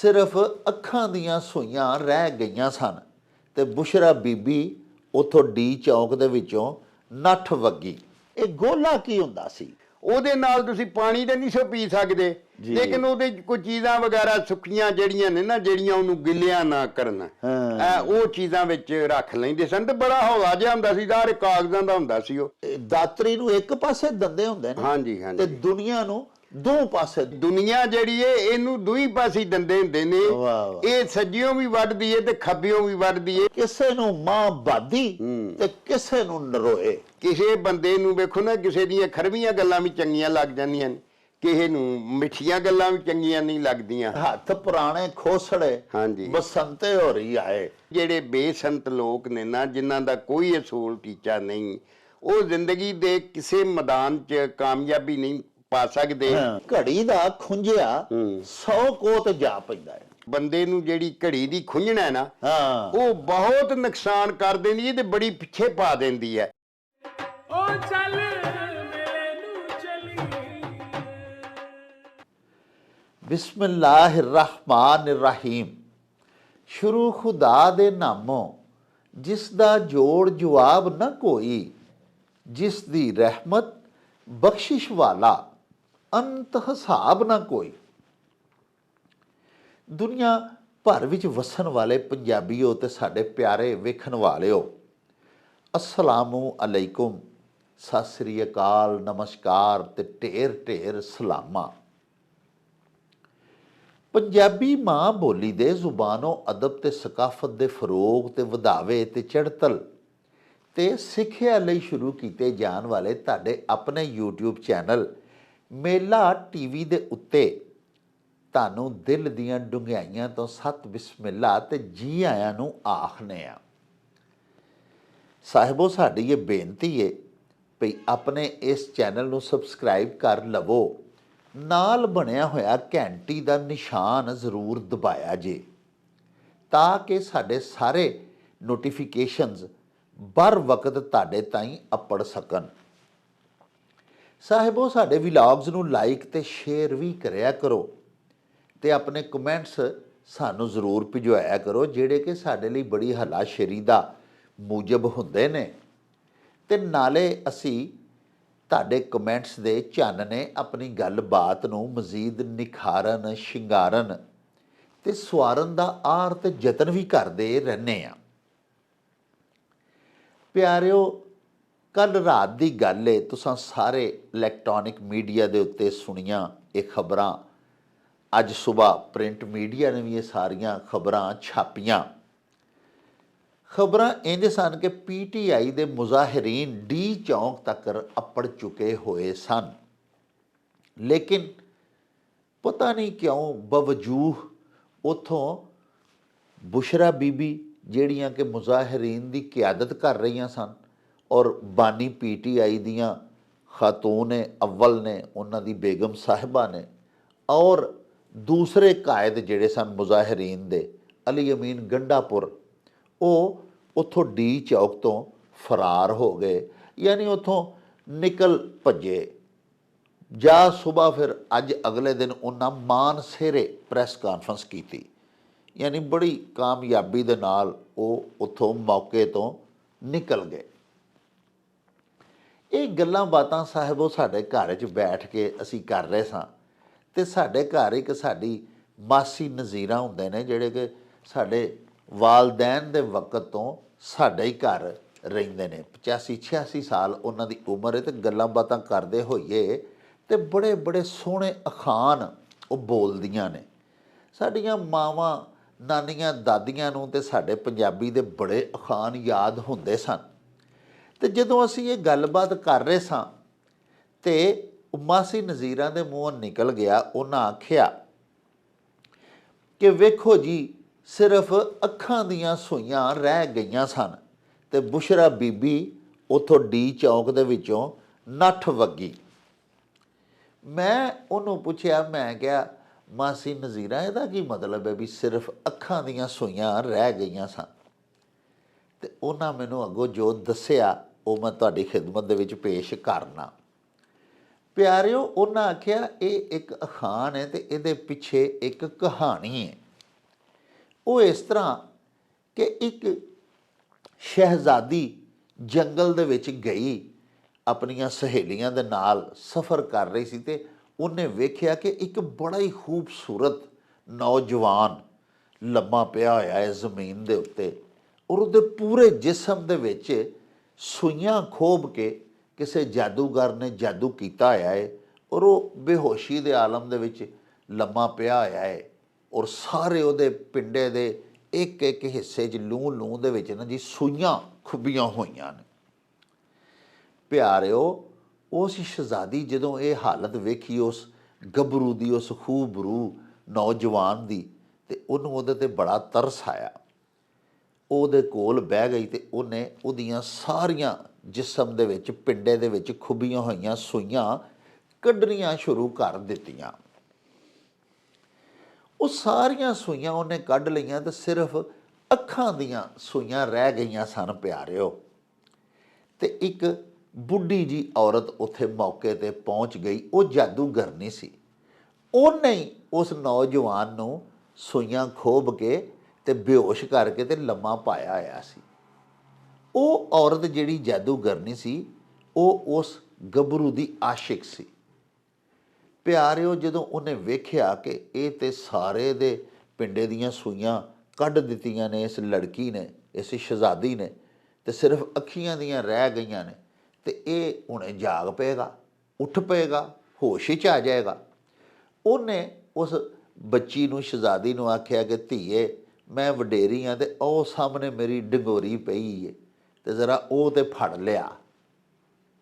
ਸਿਰਫ ਅੱਖਾਂ ਦੀਆਂ ਸੂਈਆਂ ਰਹਿ ਗਈਆਂ ਸਨ ਤੇ ਬੁਸ਼ਰਾ ਬੀਬੀ ਉਥੋਂ ਡੀ ਚੌਕ ਦੇ ਵਿੱਚੋਂ ਨੱਠ ਵੱਗੀ। ਇਹ ਗੋਲਾ ਕੀ ਹੁੰਦਾ ਸੀ? ਉਹਦੇ ਨਾਲ ਤੁਸੀਂ ਪਾਣੀ ਤੇ ਨਹੀਂ ਸੋ ਪੀ ਸਕਦੇ। ਲੇਕਿਨ ਉਹਦੇ ਕੋਈ ਚੀਜ਼ਾਂ ਵਗੈਰਾ ਸੁੱਕੀਆਂ ਜਿਹੜੀਆਂ ਨੇ ਨਾ ਜਿਹੜੀਆਂ ਉਹਨੂੰ ਗਿੱਲਿਆਂ ਨਾ ਕਰਨ। ਐ ਉਹ ਚੀਜ਼ਾਂ ਵਿੱਚ ਰੱਖ ਲੈਂਦੇ ਸਨ ਤੇ ਬੜਾ ਹੌਲਾ ਜਿਹਾ ਹੁੰਦਾ ਸੀ ਸਾਰੇ ਕਾਗਜ਼ਾਂ ਦਾ ਹੁੰਦਾ ਸੀ ਉਹ। ਦਾਤਰੀ ਨੂੰ ਇੱਕ ਪਾਸੇ ਦੰਦੇ ਹੁੰਦੇ ਨੇ ਹਾਂਜੀ ਤੇ ਹਾਂਜੀ ਦੁਨੀਆ ਨੂੰ ਦੋ ਪਾਸੇ ਦੁਨੀਆ ਜਿਹੜੀ ਏ ਇਹਨੂੰ ਦੂਈ ਪਾਸੇ ਦੰਦੇ ਹੁੰਦੇ ਨੇ ਵਾਹ, ਵਾਹ। ਇਹ ਸੱਜਿਓਂ ਵੀ ਵੱਢਦੀ ਏ ਤੇ ਖੱਬਿਓਂ ਵੀ ਵੱਢਦੀ ਏ ਕਿਸੇ ਨੂੰ ਮਾਂ ਬਾਦੀ। ਤੇ ਕਿਸੇ ਨੂੰ ਨਰੋਏ ਕਿਸੇ ਬੰਦੇ ਨੂੰ ਵੇਖੋ ਨਾ ਕਿਸੇ ਦੀਆਂ ਖਰਵੀਆਂ ਗੱਲਾਂ ਵੀ ਚੰਗੀਆਂ ਲੱਗ ਜਾਂਦੀਆਂ ਨੇ ਕਿਸੇ ਨੂੰ ਮਿੱਠੀਆਂ ਗੱਲਾਂ ਵੀ ਚੰਗੀਆਂ ਨਹੀਂ ਲੱਗਦੀਆਂ ਹੱਥ ਪੁਰਾਣੇ ਖੋਸੜੇ ਹਾਂਜੀ। ਬਸੰਤੇ ਹੋ ਰਹੀ ਆਏ ਜਿਹੜੇ ਬੇਸੰਤ ਲੋਕ ਨੇ ਨਾ ਜਿਨ੍ਹਾਂ ਦਾ ਕੋਈ ਅਸੂਲ ਟੀਚਾ ਨਹੀਂ ਉਹ ਜ਼ਿੰਦਗੀ ਦੇ ਕਿਸੇ ਮੈਦਾਨ 'ਚ ਕਾਮਯਾਬੀ ਨਹੀਂ ਪਾ ਸਕਦੇ ਹਾਂ, ਘੜੀ ਦਾ ਖੁੰਝਿਆ। 100 ਕੋਤ ਜਾ ਪੈਂਦਾ ਹੈ। ਬੰਦੇ ਨੂੰ ਜਿਹੜੀ ਘੜੀ ਦੀ ਖੁੰਝਣਾ ਹੈ ਨਾ ਹਾਂ। ਉਹ ਬਹੁਤ ਨੁਕਸਾਨ ਕਰ ਦਿੰਦੀ ਹੈ ਤੇ ਬੜੀ ਪਿੱਛੇ ਪਾ ਦਿੰਦੀ ਹੈ। ਓ ਚੱਲ ਮੇਲੇ ਨੂੰ ਚਲੀ। ਬਿਸਮਿਲ੍ਲਾਹਿਰਰਹਿਮਾਨਿਰਰਹੀਮ। ਸ਼ੁਰੂ ਖੁਦਾ ਦੇ ਨਾਮੋਂ ਜਿਸ ਦਾ ਜੋੜ ਜਵਾਬ ਨਾ ਕੋਈ ਜਿਸ ਦੀ ਰਹਿਮਤ ਬਖਸ਼ਿਸ਼ ਵਾਲਾ ਅੰਤ ਹਿਸਾਬ ਨਾ ਕੋਈ। ਦੁਨੀਆ ਭਰ ਵਿੱਚ ਵਸਣ ਵਾਲੇ ਪੰਜਾਬੀਓ ਤੇ ਸਾਡੇ ਪਿਆਰੇ ਵੇਖਣ ਵਾਲਿਓ, ਅਸਲਾਮੁ ਅਲੈਕੁਮ, ਸਤਿ ਸ੍ਰੀ ਅਕਾਲ, ਨਮਸਕਾਰ ਤੇ ਢੇਰ ਢੇਰ ਸਲਾਮਾ। ਪੰਜਾਬੀ ਮਾਂ ਬੋਲੀ ਦੇ ਜ਼ੁਬਾਨੋਂ ਅਦਬ ਤੇ ਸਕਾਫਤ ਦੇ ਫਰੋਗ ਤੇ ਵਧਾਵੇ ਤੇ ਚੜਤਲ ਤੇ ਸਿੱਖਿਆ ਲਈ ਸ਼ੁਰੂ ਕੀਤੇ ਜਾਣ ਵਾਲੇ ਤੁਹਾਡੇ ਆਪਣੇ YouTube ਚੈਨਲ ਮੇਲਾ ਟੀਵੀ ਦੇ ਉੱਤੇ ਤੁਹਾਨੂੰ ਦਿਲ ਦੀਆਂ ਡੁੰਘਾਈਆਂ ਤੋਂ ਸਤ ਬਿਸਮਿਲ੍ਲਾ ਤੇ ਜੀ ਆਇਆਂ ਨੂੰ ਆਖਨੇ ਆ। ਸਾਹਿਬੋ, ਸਾਡੀ ਇਹ ਬੇਨਤੀ ਏ ਭਈ ਆਪਣੇ ਇਸ ਚੈਨਲ ਨੂੰ ਸਬਸਕ੍ਰਾਈਬ ਕਰ ਲਵੋ। ਨਾਲ ਬਣਿਆ ਹੋਇਆ ਘੰਟੀ ਦਾ ਨਿਸ਼ਾਨ ਜ਼ਰੂਰ ਦਬਾਇਆ ਜੇ, ਤਾਂ ਕਿ ਸਾਡੇ ਸਾਰੇ ਨੋਟੀਫਿਕੇਸ਼ਨਸ ਬਰ ਵਕਤ ਤੁਹਾਡੇ ਤਾਈਂ ਅਪੜ ਸਕਣ। ਸਾਹਿਬੋ, ਸਾਡੇ ਵਲੌਗਸ ਨੂੰ ਲਾਈਕ ਤੇ ਸ਼ੇਅਰ ਵੀ ਕਰਿਆ ਕਰੋ ਤੇ ਆਪਣੇ ਕਮੈਂਟਸ ਸਾਨੂੰ ਜ਼ਰੂਰ ਭਿਜਵਾਇਆ ਕਰੋ, ਜਿਹੜੇ ਕਿ ਸਾਡੇ ਲਈ ਬੜੀ ਹਲਾਸ਼ੇਰੀ ਦਾ ਮੂਜਬ ਹੁੰਦੇ ਨੇ। ਤੇ ਨਾਲੇ ਅਸੀਂ ਤੁਹਾਡੇ ਕਮੈਂਟਸ ਦੇ ਚਾਨਣੇ ਆਪਣੀ ਗੱਲਬਾਤ ਨੂੰ ਮਜ਼ੀਦ ਨਿਖਾਰਨ, ਸ਼ਿੰਗਾਰਨ ਤੇ ਸਵਾਰਨ ਦਾ ਆਰ ਤੇ ਯਤਨ ਵੀ ਕਰਦੇ ਰਹਿੰਦੇ ਆ ਪਿਆਰਿਓ ਕੱਲ ਰਾਤ ਦੀ ਗੱਲ ਏ, ਤੁਸੀਂ ਸਾਰੇ ਇਲੈਕਟ੍ਰੋਨਿਕ ਮੀਡੀਆ ਦੇ ਉੱਤੇ ਸੁਣੀਆਂ ਇਹ ਖਬਰਾਂ। ਅੱਜ ਸਵੇਰ ਪ੍ਰਿੰਟ ਮੀਡੀਆ ਨੇ ਵੀ ਇਹ ਸਾਰੀਆਂ ਖਬਰਾਂ ਛਾਪੀਆਂ। ਖਬਰਾਂ ਇੰਜ ਸਨ ਕਿ ਪੀਟੀਆਈ ਦੇ ਮੁਜ਼ਾਹਰੀਨ ਡੀ ਚੌਂਕ ਤੱਕ ਅੱਪੜ ਚੁੱਕੇ ਹੋਏ ਸਨ। ਲੇਕਿਨ ਪਤਾ ਨਹੀਂ ਕਿਉਂ ਬਵਜੂਹ ਉਥੋਂ ਬੁਸ਼ਰਾ ਬੀਬੀ ਜਿਹੜੀਆਂ ਕਿ ਮੁਜ਼ਾਹਰੀਨ ਦੀ ਕਿਆਦਤ ਕਰ ਰਹੀਆਂ ਸਨ ਔਰ ਬਾਨੀ ਪੀਟੀਆਈ ਦੀਆਂ ਖਾਤੂਨ ਅਵਲ ਨੇ, ਉਹਨਾਂ ਦੀ ਬੇਗਮ ਸਾਹਿਬਾ ਨੇ ਔਰ ਦੂਸਰੇ ਕਾਇਦ ਜਿਹੜੇ ਸਨ ਮੁਜ਼ਾਹਰੀਨ ਦੇ, ਅਲੀ ਅਮੀਨ ਗੰਡਾਪੁਰ, ਉਹ ਉੱਥੋਂ ਡੀ ਚੌਕ ਤੋਂ ਫਰਾਰ ਹੋ ਗਏ, ਯਾਨੀ ਉੱਥੋਂ ਨਿਕਲ ਭੱਜੇ। ਜਾਂ ਸਵੇਰ ਫਿਰ ਅੱਜ ਅਗਲੇ ਦਿਨ ਉਹਨਾਂ ਮਾਨ ਸੇਰੇ ਪ੍ਰੈਸ ਕਾਨਫਰੰਸ ਕੀਤੀ, ਯਾਨੀ ਬੜੀ ਕਾਮਯਾਬੀ ਦੇ ਨਾਲ ਉਹ ਉੱਥੋਂ ਮੌਕੇ ਤੋਂ ਨਿਕਲ ਗਏ। ਇਹ ਗੱਲਾਂ ਬਾਤਾਂ ਸਾਹਿਬੋ ਸਾਡੇ ਘਰ 'ਚ ਬੈਠ ਕੇ ਅਸੀਂ ਕਰ ਰਹੇ ਸਾਂ ਤੇ ਸਾਡੇ ਘਰ ਇੱਕ ਸਾਡੀ ਮਾਸੀ ਨਜ਼ੀਰਾ ਹੁੰਦੇ ਨੇ ਜਿਹੜੇ ਕਿ ਸਾਡੇ ਵਾਲਦੈਨ ਦੇ ਵਕਤ ਤੋਂ ਸਾਡੇ ਹੀ ਘਰ ਰਹਿੰਦੇ ਨੇ। 85 86 ਸਾਲ ਉਹਨਾਂ ਦੀ ਉਮਰ ਹੈ ਤੇ ਗੱਲਾਂ ਬਾਤਾਂ ਕਰਦੇ ਹੋਈਏ ਤੇ ਬੜੇ ਬੜੇ ਸੋਹਣੇ ਅਖਾਨ ਉਹ ਬੋਲਦੀਆਂ ਨੇ। ਸਾਡੀਆਂ ਮਾਵਾਂ, ਨਾਨੀਆਂ, ਦਾਦੀਆਂ ਨੂੰ ਤੇ ਸਾਡੇ ਪੰਜਾਬੀ ਦੇ ਬੜੇ ਅਖਾਨ ਯਾਦ ਹੁੰਦੇ ਸਨ। ਤੇ ਜਦੋਂ ਅਸੀਂ ਇਹ ਗੱਲਬਾਤ ਕਰ ਰਹੇ ਸਾਂ, ਤੇ ਮਾਸੀ ਨਜ਼ੀਰਾਂ ਦੇ ਮੂੰਹੋਂ ਨਿਕਲ ਗਿਆ, ਉਹਨਾਂ ਆਖਿਆ, ਕਿ ਵੇਖੋ ਜੀ, ਸਿਰਫ ਅੱਖਾਂ ਦੀਆਂ ਸੂਈਆਂ ਰਹਿ ਗਈਆਂ ਸਨ ਤੇ ਬੁਸ਼ਰਾ ਬੀਬੀ ਉਥੋਂ ਡੀ ਚੌਕ ਦੇ ਵਿੱਚੋਂ ਨੱਠ ਵੱਗੀ। ਮੈਂ ਉਹਨੂੰ ਪੁੱਛਿਆ, ਮੈਂ ਕਿਹਾ ਮਾਸੀ ਨਜ਼ੀਰਾ, ਇਹਦਾ ਕੀ ਮਤਲਬ ਹੈ ਵੀ ਸਿਰਫ ਅੱਖਾਂ ਦੀਆਂ ਸੂਈਆਂ ਰਹਿ ਗਈਆਂ ਸਨ? ਤੇ ਉਹਨਾਂ ਮੈਨੂੰ ਅੱਗੋਂ ਜੋ ਦੱਸਿਆ, ਉਹ ਮੈਂ ਤੁਹਾਡੀ ਖਿਦਮਤ ਦੇ ਵਿੱਚ ਪੇਸ਼ ਕਰਨਾ। ਪਿਆਰਿਓ, ਉਹਨਾਂ ਆਖਿਆ, ਇਹ ਇੱਕ ਅਖਾਨ ਹੈ ਤੇ ਇਹਦੇ ਪਿੱਛੇ ਇੱਕ ਕਹਾਣੀ ਹੈ। ਉਹ ਇਸ ਤਰ੍ਹਾਂ ਕਿ ਇੱਕ ਸ਼ਹਿਜ਼ਾਦੀ ਜੰਗਲ ਦੇ ਵਿੱਚ ਗਈ, ਆਪਣੀਆਂ ਸਹੇਲੀਆਂ ਦੇ ਨਾਲ ਸਫ਼ਰ ਕਰ ਰਹੀ ਸੀ ਤੇ ਉਹਨੇ ਵੇਖਿਆ ਕਿ ਇੱਕ ਬੜਾ ਹੀ ਖੂਬਸੂਰਤ ਨੌਜਵਾਨ ਲੰਮਾ ਪਿਆ ਹੋਇਆ ਹੈ ਜ਼ਮੀਨ ਦੇ ਉੱਤੇ। ਔਰ ਉਹਦੇ ਪੂਰੇ ਜਿਸਮ ਦੇ ਵਿੱਚ ਸੂਈਆਂ ਖੋਬ ਕੇ ਕਿਸੇ ਜਾਦੂਗਰ ਨੇ ਜਾਦੂ ਕੀਤਾ ਹੋਇਆ ਹੈ ਔਰ ਉਹ ਬੇਹੋਸ਼ੀ ਦੇ ਆਲਮ ਦੇ ਵਿੱਚ ਲੰਮਾ ਪਿਆ ਹੋਇਆ ਹੈ ਔਰ ਸਾਰੇ ਉਹਦੇ ਪਿੰਡੇ ਦੇ ਇੱਕ ਇੱਕ ਹਿੱਸੇ 'ਚ ਲੂੰ ਲੂੰ ਦੇ ਵਿੱਚ ਨਾ ਜੀ ਸੂਈਆਂ ਖੁੱਬੀਆਂ ਹੋਈਆਂ ਨੇ। ਪਿਆਰਿਓ, ਉਸ ਸ਼ਹਿਜ਼ਾਦੀ ਜਦੋਂ ਇਹ ਹਾਲਤ ਵੇਖੀ, ਉਸ ਗੱਭਰੂ ਦੀ, ਉਸ ਖੂਬਰੂ ਨੌਜਵਾਨ ਦੀ ਤੇ ਉਹਨੂੰ ਉਹਦੇ ਤੇ ਬੜਾ ਤਰਸ ਆਇਆ। ਉਹਦੇ ਕੋਲ ਬਹਿ ਗਈ ਤੇ ਉਹਨੇ ਉਹਦੀਆਂ ਸਾਰੀਆਂ ਜਿਸਮ ਦੇ ਵਿੱਚ, ਪਿੰਡੇ ਦੇ ਵਿੱਚ ਖੁੱਬੀਆਂ ਹੋਈਆਂ ਸੂਈਆਂ ਕੱਢਣੀਆਂ ਸ਼ੁਰੂ ਕਰ ਦਿੱਤੀਆਂ। ਉਹ ਸਾਰੀਆਂ ਸੂਈਆਂ ਉਹਨੇ ਕੱਢ ਲਈਆਂ ਤੇ ਸਿਰਫ ਅੱਖਾਂ ਦੀਆਂ ਸੂਈਆਂ ਰਹਿ ਗਈਆਂ ਸਨ ਪਿਆਰਿਓ। ਤੇ ਇੱਕ ਬੁੱਢੀ ਜੀ ਔਰਤ ਉੱਥੇ ਮੌਕੇ ਤੇ ਪਹੁੰਚ ਗਈ, ਉਹ ਜਾਦੂਗਰਨੀ ਸੀ। ਉਹਨੇ ਉਸ ਨੌਜਵਾਨ ਨੂੰ ਸੂਈਆਂ ਖੋਬ ਕੇ ਤੇ ਬੇਹੋਸ਼ ਕਰਕੇ ਤੇ ਲੰਮਾ ਪਾਇਆ ਹੋਇਆ ਸੀ। ਉਹ ਔਰਤ ਜਿਹੜੀ ਜਾਦੂਗਰਨੀ ਸੀ, ਉਹ ਉਸ ਗੱਭਰੂ ਦੀ ਆਸ਼ਿਕ ਸੀ। ਪਿਆਰਿਓ, ਜਦੋਂ ਉਹਨੇ ਵੇਖਿਆ ਕਿ ਇਹ ਤੇ ਸਾਰੇ ਦੇ ਪਿੰਡੇ ਦੀਆਂ ਸੂਈਆਂ ਕੱਢ ਦਿੱਤੀਆਂ ਨੇ, ਇਸ ਲੜਕੀ ਨੇ, ਇਸ ਸ਼ਹਿਜ਼ਾਦੀ ਨੇ, ਤੇ ਸਿਰਫ ਅੱਖੀਆਂ ਦੀਆਂ ਰਹਿ ਗਈਆਂ ਨੇ, ਤੇ ਇਹ ਹੁਣੇ ਜਾਗ ਪਏਗਾ, ਉੱਠ ਪਏਗਾ, ਹੋਸ਼ 'ਚ ਆ ਜਾਏਗਾ। ਉਹਨੇ ਉਸ ਬੱਚੀ ਨੂੰ, ਸ਼ਹਿਜ਼ਾਦੀ ਨੂੰ ਆਖਿਆ ਕਿ ਧੀਏ ਮੈਂ ਵਡੇਰੀ ਆ ਤੇ ਉਹ ਸਾਹਮਣੇ ਮੇਰੀ ਡੰਗੋਰੀ ਪਈ ਏ ਤੇ ਜ਼ਰਾ ਉਹ ਤੇ ਫੜ ਲਿਆ।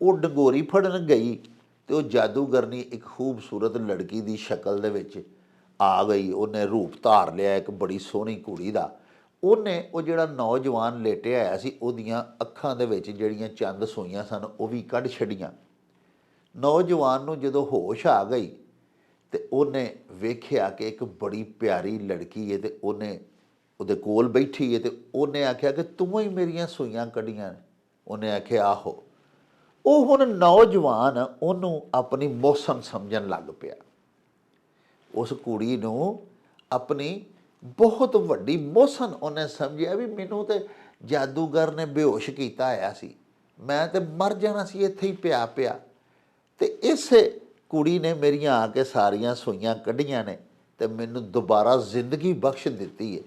ਉਹ ਡੰਗੋਰੀ ਫੜਨ ਗਈ ਤੇ ਉਹ ਜਾਦੂਗਰਨੀ ਇੱਕ ਖੂਬਸੂਰਤ ਲੜਕੀ ਦੀ ਸ਼ਕਲ ਦੇ ਵਿੱਚ ਆ ਗਈ। ਉਹਨੇ ਰੂਪ ਧਾਰ ਲਿਆ ਇੱਕ ਬੜੀ ਸੋਹਣੀ ਕੁੜੀ ਦਾ। ਉਹਨੇ ਉਹ ਜਿਹੜਾ ਨੌਜਵਾਨ ਲੇਟਿਆ ਆਇਆ ਸੀ, ਉਹਦੀਆਂ ਅੱਖਾਂ ਦੇ ਵਿੱਚ ਜਿਹੜੀਆਂ ਚੰਦ ਸੂਈਆਂ ਸਨ, ਉਹ ਵੀ ਕੱਢ ਛੱਡੀਆਂ। ਨੌਜਵਾਨ ਨੂੰ ਜਦੋਂ ਹੋਸ਼ ਆ ਗਈ ਤੇ ਉਹਨੇ ਵੇਖਿਆ ਕਿ ਇੱਕ ਬੜੀ ਪਿਆਰੀ ਲੜਕੀ ਹੈ ਤੇ ਉਹਨੇ ਉਹਦੇ ਕੋਲ ਬੈਠੀ ਹੈ ਤੇ ਉਹਨੇ ਆਖਿਆ ਕਿ ਤੂੰ ਹੀ ਮੇਰੀਆਂ ਸੂਈਆਂ ਕੱਢੀਆਂ ਨੇ। ਉਹਨੇ ਆਖਿਆ, ਆਹੋ। ਉਹ ਹੁਣ ਨੌਜਵਾਨ ਉਹਨੂੰ ਆਪਣੀ ਮੌਸਮ ਸਮਝਣ ਲੱਗ ਪਿਆ। ਉਸ ਕੁੜੀ ਨੂੰ ਆਪਣੀ ਬਹੁਤ ਵੱਡੀ ਮੌਸਮ ਉਹਨੇ ਸਮਝਿਆ ਵੀ ਮੈਨੂੰ ਤੇ ਜਾਦੂਗਰ ਨੇ ਬੇਹੋਸ਼ ਕੀਤਾ ਆਇਆ ਸੀ। ਮੈਂ ਤੇ ਮਰ ਜਾਣਾ ਸੀ, ਇੱਥੇ ਹੀ ਪਿਆ ਪਿਆ। ਤੇ ਇਸ ਕੁੜੀ ਨੇ ਮੇਰੀਆਂ ਆ ਕੇ ਸਾਰੀਆਂ ਸੂਈਆਂ ਕੱਢੀਆਂ ਨੇ ਤੇ ਮੈਨੂੰ ਦੁਬਾਰਾ ਜ਼ਿੰਦਗੀ ਬਖਸ਼ ਦਿੱਤੀ ਹੈ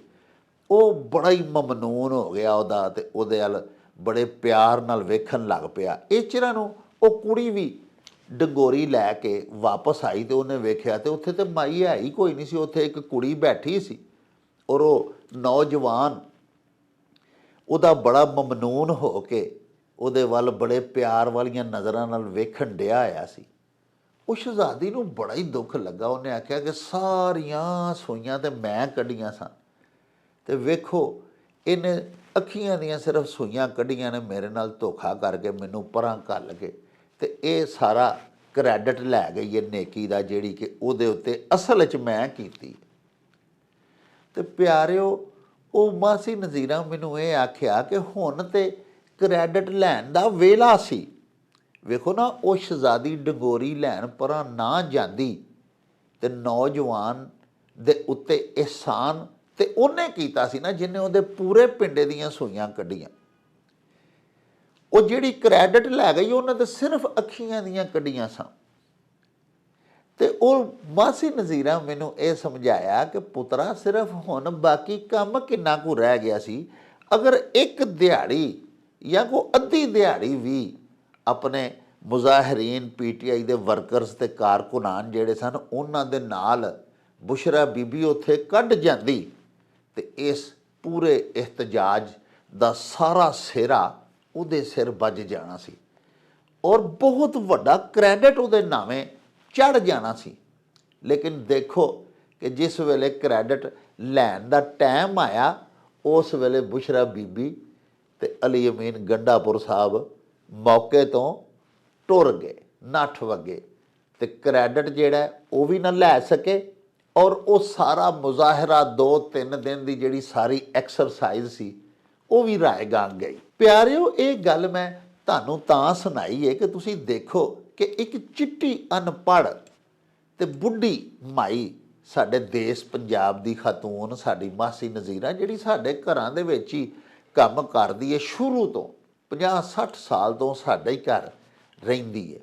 ਉਹ ਬੜਾ ਹੀ ਮਮਨੂਨ ਹੋ ਗਿਆ ਉਹਦਾ ਤੇ ਉਹਦੇ ਵੱਲ ਬੜੇ ਪਿਆਰ ਨਾਲ ਵੇਖਣ ਲੱਗ ਪਿਆ। ਇਹ ਚਿਰਾਂ ਨੂੰ ਉਹ ਕੁੜੀ ਵੀ ਡੰਗੋਰੀ ਲੈ ਕੇ ਵਾਪਸ ਆਈ ਤੇ ਉਹਨੇ ਵੇਖਿਆ ਤੇ ਉੱਥੇ ਤੇ ਮਾਈ ਹੈ ਹੀ ਕੋਈ ਨਹੀਂ ਸੀ, ਉੱਥੇ ਇੱਕ ਕੁੜੀ ਬੈਠੀ ਸੀ ਔਰ ਉਹ ਨੌਜਵਾਨ ਉਹਦਾ ਬੜਾ ਮਮਨੂਨ ਹੋ ਕੇ ਉਹਦੇ ਵੱਲ ਬੜੇ ਪਿਆਰ ਵਾਲੀਆਂ ਨਜ਼ਰਾਂ ਨਾਲ ਵੇਖਣ ਡਿਆ ਆਇਆ ਸੀ। ਉਹ ਸ਼ਹਿਜ਼ਾਦੀ ਨੂੰ ਬੜਾ ਹੀ ਦੁੱਖ ਲੱਗਾ, ਉਹਨੇ ਆਖਿਆ ਕਿ ਸਾਰੀਆਂ ਸੂਈਆਂ ਤੇ ਮੈਂ ਕੱਢੀਆਂ ਸਨ। ਤੇ ਵੇਖੋ, ਇਹਨੇ ਅੱਖੀਆਂ ਦੀਆਂ ਸਿਰਫ ਸੂਈਆਂ ਕੱਢੀਆਂ ਨੇ, ਮੇਰੇ ਨਾਲ ਧੋਖਾ ਕਰਕੇ ਮੈਨੂੰ ਪਰਾਂ ਕਰ ਕੇ ਤੇ ਇਹ ਸਾਰਾ ਕ੍ਰੈਡਿਟ ਲੈ ਗਈ ਹੈ ਨੇਕੀ ਦਾ, ਜਿਹੜੀ ਕਿ ਉਹਦੇ ਉੱਤੇ ਅਸਲ 'ਚ ਮੈਂ ਕੀਤੀ। ਤੇ ਪਿਆਰਿਓ, ਉਹ ਮਾਸੀ ਨਜ਼ੀਰਾ ਮੈਨੂੰ ਇਹ ਆਖਿਆ ਕਿ ਹੁਣ ਤੇ ਕ੍ਰੈਡਿਟ ਲੈਣ ਦਾ ਵੇਲਾ ਸੀ। ਵੇਖੋ ਨਾ, ਉਹ ਸ਼ਹਿਜ਼ਾਦੀ ਡੰਗੋਰੀ ਲੈਣ ਪਰਾਂ ਨਾ ਜਾਂਦੀ ਤੇ ਨੌਜਵਾਨ ਦੇ ਉੱਤੇ ਅਹਿਸਾਨ ਤੇ ਉਹਨੇ ਕੀਤਾ ਸੀ ਨਾ ਜਿਹਨੇ ਉਹਦੇ ਪੂਰੇ ਪਿੰਡੇ ਦੀਆਂ ਸੂਈਆਂ ਕੱਢੀਆਂ। ਉਹ ਜਿਹੜੀ ਕ੍ਰੈਡਿਟ ਲੈ ਗਈ, ਉਹਨਾਂ ਤੇ ਸਿਰਫ ਅੱਖੀਆਂ ਦੀਆਂ ਕੱਢੀਆਂ ਸਨ ਤੇ ਉਹ ਮਾਸੀ ਨਜ਼ੀਰਾ ਮੈਨੂੰ ਇਹ ਸਮਝਾਇਆ ਕਿ ਪੁੱਤਰਾ, ਸਿਰਫ ਹੁਣ ਬਾਕੀ ਕੰਮ ਕਿੰਨਾ ਕੁ ਰਹਿ ਗਿਆ ਸੀ? ਅਗਰ ਇੱਕ ਦਿਹਾੜੀ ਜਾਂ ਕੋ ਅੱਧੀ ਦਿਹਾੜੀ ਵੀ ਆਪਣੇ ਮੁਜ਼ਾਹਰੀਨ ਪੀਟੀਆਈ ਦੇ ਵਰਕਰਸ ਤੇ ਕਾਰਕੁਨਾਨ ਜਿਹੜੇ ਸਨ, ਉਹਨਾਂ ਦੇ ਨਾਲ ਬੁਸ਼ਰਾ ਬੀਬੀ ਉੱਥੇ ਕੱਢ ਜਾਂਦੀ ਤੇ ਇਸ ਪੂਰੇ ਇhtਜਾਜ ਦਾ ਸਾਰਾ ਸਿਹਰਾ ਉਹਦੇ ਸਿਰ ਵੱਜ ਜਾਣਾ ਸੀ। ਔਰ ਬਹੁਤ ਵੱਡਾ ਕ੍ਰੈਡਿਟ ਉਹਦੇ ਨਾਵੇਂ ਚੜ ਜਾਣਾ ਸੀ। ਲੇਕਿਨ ਦੇਖੋ ਕਿ ਜਿਸ ਵੇਲੇ ਕ੍ਰੈਡਿਟ ਲੈਣ ਦਾ ਟਾਈਮ ਆਇਆ, ਉਸ ਵੇਲੇ ਬੁਸ਼ਰਾ ਬੀਬੀ ਤੇ ਅਲੀ ਅਮੀਨ ਗੰਡਾਪੁਰ ਸਾਹਿਬ ਮੌਕੇ ਤੋਂ ਟੁਰ ਗਏ, ਨੱਠ ਵਗੇ ਤੇ ਕ੍ਰੈਡਿਟ ਜਿਹੜਾ ਉਹ ਵੀ ਨਾ ਲੈ ਸਕੇ ਔਰ ਉਹ ਸਾਰਾ ਮੁਜ਼ਾਹਰਾ 2-3 ਦਿਨ ਦੀ ਜਿਹੜੀ ਸਾਰੀ ਐਕਸਰਸਾਈਜ਼ ਸੀ, ਉਹ ਵੀ ਰਾਏਗਾਂ ਗਈ। ਪਿਆਰਿਓ, ਇਹ ਗੱਲ ਮੈਂ ਤੁਹਾਨੂੰ ਤਾਂ ਸੁਣਾਈ ਹੈ ਕਿ ਤੁਸੀਂ ਦੇਖੋ ਕਿ ਇੱਕ ਚਿੱਟੀ ਅਨਪੜ੍ਹ ਤੇ ਬੁੱਢੀ ਮਾਈ ਸਾਡੇ ਦੇਸ਼ ਪੰਜਾਬ ਦੀ ਖਾਤੂਨ, ਸਾਡੀ ਮਾਸੀ ਨਜ਼ੀਰਾ, ਜਿਹੜੀ ਸਾਡੇ ਘਰਾਂ ਦੇ ਵਿੱਚ ਹੀ ਕੰਮ ਕਰਦੀ ਹੈ ਸ਼ੁਰੂ ਤੋਂ 50 60 ਸਾਲ ਤੋਂ ਸਾਡੇ ਹੀ ਘਰ ਰਹਿੰਦੀ ਹੈ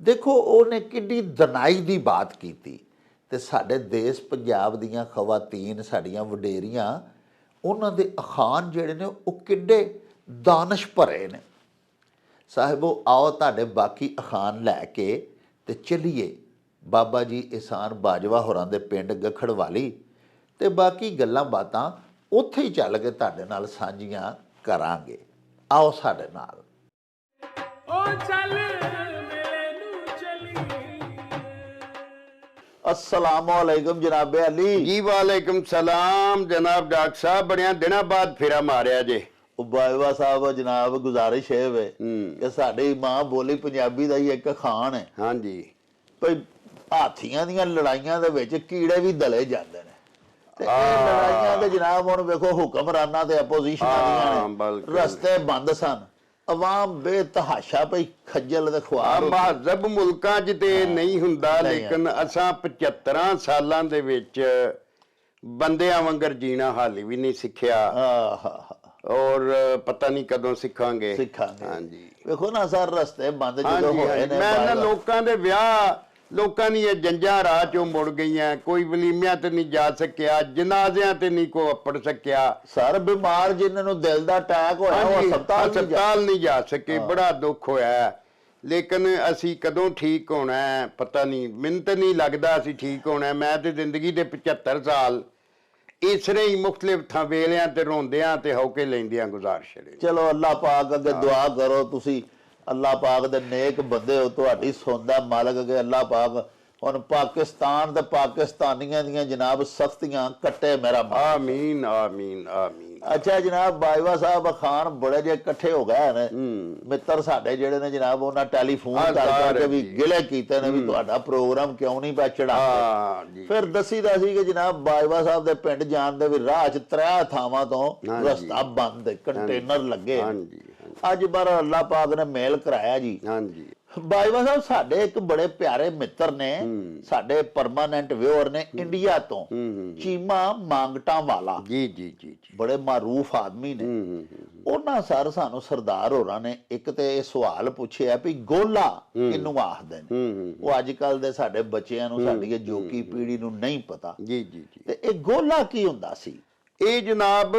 ਦੇਖੋ, ਉਹਨੇ ਕਿੱਡੀ ਦਨਾਈ ਦੀ ਬਾਤ ਕੀਤੀ। ਤੇ ਸਾਡੇ ਦੇਸ਼ ਪੰਜਾਬ ਦੀਆਂ ਖਵਾਤੀਨ, ਸਾਡੀਆਂ ਵਡੇਰੀਆਂ, ਉਹਨਾਂ ਦੇ ਅਖਾਨ ਜਿਹੜੇ ਨੇ, ਉਹ ਕਿੱਡੇ ਦਾਨਸ਼ ਭਰੇ ਨੇ। ਸਾਹਿਬੋ, ਆਓ ਤੁਹਾਡੇ ਬਾਕੀ ਅਖਾਨ ਲੈ ਕੇ ਤੇ ਚਲਿਏ। ਬਾਬਾ ਜੀ ਇਸਾਨ ਬਾਜਵਾ ਹੋਰਾਂ ਦੇ ਪਿੰਡ ਗਖੜਵਾਲੀ ਤੇ ਬਾਕੀ ਗੱਲਾਂ ਬਾਤਾਂ ਉੱਥੇ ਹੀ ਚੱਲ ਕੇ ਤੁਹਾਡੇ ਨਾਲ ਸਾਂਝੀਆਂ ਕਰਾਂਗੇ। ਆਓ ਸਾਡੇ ਨਾਲ। ਓ ਚੱਲ। ਅਸਲਾਮ ਵਾਲੇਕਮ ਜਨਾਬ ਅਲੀ ਜੀ ਵਾਲੇਕਮ ਸਲਾਮ ਜਨਾਬ ਡਾਕਟਰ ਸਾਹਿਬ। ਬੜਿਆਂ ਦਿਨਾਂ ਬਾਅਦ ਫੇਰਾ ਮਾਰਿਆ ਜੇ। ਉਹ ਬਾਜਵਾ ਸਾਹਿਬ ਜਨਾਬ ਗੁਜ਼ਾਰਿਸ਼ ਹੈ ਵੇ। ਕਿ ਸਾਡੀ ਮਾਂ ਬੋਲੀ ਪੰਜਾਬੀ ਦਾ ਹੀ ਇੱਕ ਖਾਨ ਹੈ। ਹਾਂਜੀ। ਭਈ ਹਾਥੀਆਂ ਦੀਆਂ ਲੜਾਈਆਂ ਦੇ ਵਿੱਚ ਕੀੜੇ ਵੀ ਦਲੇ ਜਾਂਦੇ ਨੇ। ਤੇ ਇਹ। ਲੜਾਈਆਂ ਦੇ ਜਨਾਬ ਹੁਣ ਵੇਖੋ ਹੁਕਮਰਾਨਾਂ ਤੇ ਆਪੋਜੀਸ਼ਨਾਂ ਦੀਆਂ ਨੇ। ਰਸਤੇ ਬੰਦ ਸਨ। ਆਵਾਮ ਬੇਤਹਾਸ਼ਾ ਪਈ ਖੱਜਲ ਤੇ ਖੁਆਰ। ਮਹਜ਼ਬ ਮੁਲਕਾਂ 'ਚ ਤੇ ਨਹੀਂ ਹੁੰਦਾ ਲੇਕਿਨ ਅਸਾਂ 75 ਸਾਲਾਂ ਦੇ ਵਿੱਚ ਬੰਦਿਆਂ ਵਾਂਗਰ ਜੀਣਾ ਹਾਲੀ ਵੀ ਨਹੀਂ ਸਿੱਖਿਆ। ਆਹਾ ਔਰ ਪਤਾ ਨਹੀਂ ਕਦੋਂ ਸਿੱਖਾਂਗੇ। ਸਿੱਖਾਂਗੇ। ਹਾਂਜੀ। ਵੇਖੋ ਨਾ ਸਰ ਰਸਤੇ ਬੰਦ ਜਦੋਂ ਹੋਏ। ਨੇ ਮੈਂ ਨਾ ਲੋਕਾਂ ਦੇ ਵਿਆਹ ਲੋਕਾਂ ਦੀਆਂ ਜੰਜਾਂ ਰਾਹ ਚੋਂ ਮੁੜ ਗਈਆਂ। ਕੋਈ ਵਲੀਮਿਆਂ ਤੇ ਨਹੀਂ ਜਾ ਸਕਿਆ ਜਨਾਜ਼ਿਆਂ ਤੇ ਨਹੀਂ ਕੋ ਅਪੜ ਸਕਿਆ। ਸਰ ਬਿਮਾਰ ਜਿਨ੍ਹਾਂ ਨੂੰ ਦਿਲ ਦਾ ਅਟੈਕ ਹੋਇਆ ਉਹ ਹਸਪਤਾਲ ਨਹੀਂ ਜਾ ਹਸਪਤਾਲ ਨਹੀਂ ਜਾ ਸਕੇ ਬੜਾ ਦੁੱਖ ਹੋਇਆ। ਹੈ। ਲੇਕਿਨ ਅਸੀਂ ਕਦੋਂ ਠੀਕ ਹੋਣਾ ਹੈ, ਪਤਾ ਨਹੀਂ। ਮੈਨੂੰ ਤਾਂ ਨਹੀਂ ਲੱਗਦਾ ਅਸੀਂ ਠੀਕ ਹੋਣਾ ਹੈ। ਮੈਂ ਤੇ ਜ਼ਿੰਦਗੀ ਦੇ 75 ਸਾਲ ਇਸ ਤਰ੍ਹਾਂ ਹੀ ਮੁxtਲਿਫ ਥਾਂ ਵੇਲਿਆਂ ਤੇ ਰੋਂਦਿਆਂ ਤੇ ਹੌਕੇ ਲੈਂਦਿਆਂ ਗੁਜ਼ਾਰ ਛੜੇ ਚਲੋ ਅੱਲਾਹ ਪਾਕ ਅੱਗੇ ਦੁਆ ਕਰੋ ਤੁਸੀਂ। ਅੱਲਾਹ ਪਾਕ ਦੇ ਨੇਕ ਬੰਦੇ ਹੋ ਤੁਹਾਡੀ ਸੁਣਦਾ ਮਾਲਕ ਅਗੇ ਅੱਲਾਹ ਪਾਕ ਹੁਣ ਪਾਕਿਸਤਾਨ ਤੇ ਪਾਕਿਸਤਾਨੀਆਂ ਦੀਆਂ ਜਨਾਬ ਸਖਤੀਆਂ ਕੱਟੇ ਮੇਰਾ ਮਨ। ਆਮੀਨ ਆਮੀਨ ਆਮੀਨ। ਅੱਛਾ ਜਨਾਬ ਬਾਜਵਾ ਸਾਹਿਬ ਖਾਨ ਬੜੇ ਜੇ ਇਕੱਠੇ ਹੋ ਗਏ ਨੇ। ਮਿੱਤਰ ਸਾਡੇ ਜਿਹੜੇ ਨੇ ਜਨਾਬ ਉਹਨਾਂ ਟੈਲੀਫੋਨ ਕਰ ਕਰਕੇ ਵੀ। ਗਿਲੇ ਕੀਤੇ ਨੇ ਵੀ ਤੁਹਾਡਾ ਪ੍ਰੋਗਰਾਮ ਕਿਉਂ ਨਹੀਂ ਪਾ ਜੀ। ਫਿਰ ਦੱਸੀਦਾ ਸੀ ਕਿ ਜਨਾਬ ਬਾਜਵਾ ਸਾਹਿਬ ਦੇ ਪਿੰਡ ਜਾਣ ਦੇ ਵੀ ਰਾਹ 'ਚ ਤਰੇ ਥਾਵਾਂ ਤੋਂ। ਰਸਤਾ ਬੰਦ ਕੰਟੇਨਰ ਲੱਗੇ। ਹਾਂਜੀ ਅੱਜ ਬਾਰ ਅੱਲਾਹ ਪਾਕ ਨੇ ਮੇਲ ਕਰਾਇਆ ਜੀ। ਹਾਂਜੀ। ਬਾਜਵਾ ਸਾਹਿਬ ਸਾਡੇ ਇੱਕ ਬੜੇ ਪਿਆਰੇ ਮਿੱਤਰ ਨੇ ਸਾਡੇ ਪਰਮਾਨੈਂਟ ਵਿਊਅਰ ਨੇ ਇੰਡੀਆ ਤੋਂ। ਚੀਮਾ ਮੰਗਟਾਂ ਵਾਲਾ। ਜੀ ਜੀ ਜੀ ਬੜੇ ਮਾਰੂਫ ਆਦਮੀ ਨੇ। ਉਹਨਾਂ ਸਰ ਸਾਨੂੰ ਸਰਦਾਰ ਹੋਰਾਂ ਨੇ ਇੱਕ ਤੇ ਇਹ ਸਵਾਲ ਪੁੱਛਿਆ ਵੀ ਗੋਲਾ ਕਿਹਨੂੰ ਆਖਦੇ ਨੇ? ਉਹ ਅੱਜ ਕੱਲ ਦੇ ਸਾਡੇ ਬੱਚਿਆਂ ਨੂੰ ਸਾਡੀ ਜੋਕੀ ਪੀੜ੍ਹੀ ਨੂੰ ਨਹੀਂ ਪਤਾ। ਜੀ ਜੀ ਜੀ। ਤੇ ਇਹ ਗੋਲਾ ਕੀ ਹੁੰਦਾ ਸੀ? ਇਹ ਜਨਾਬ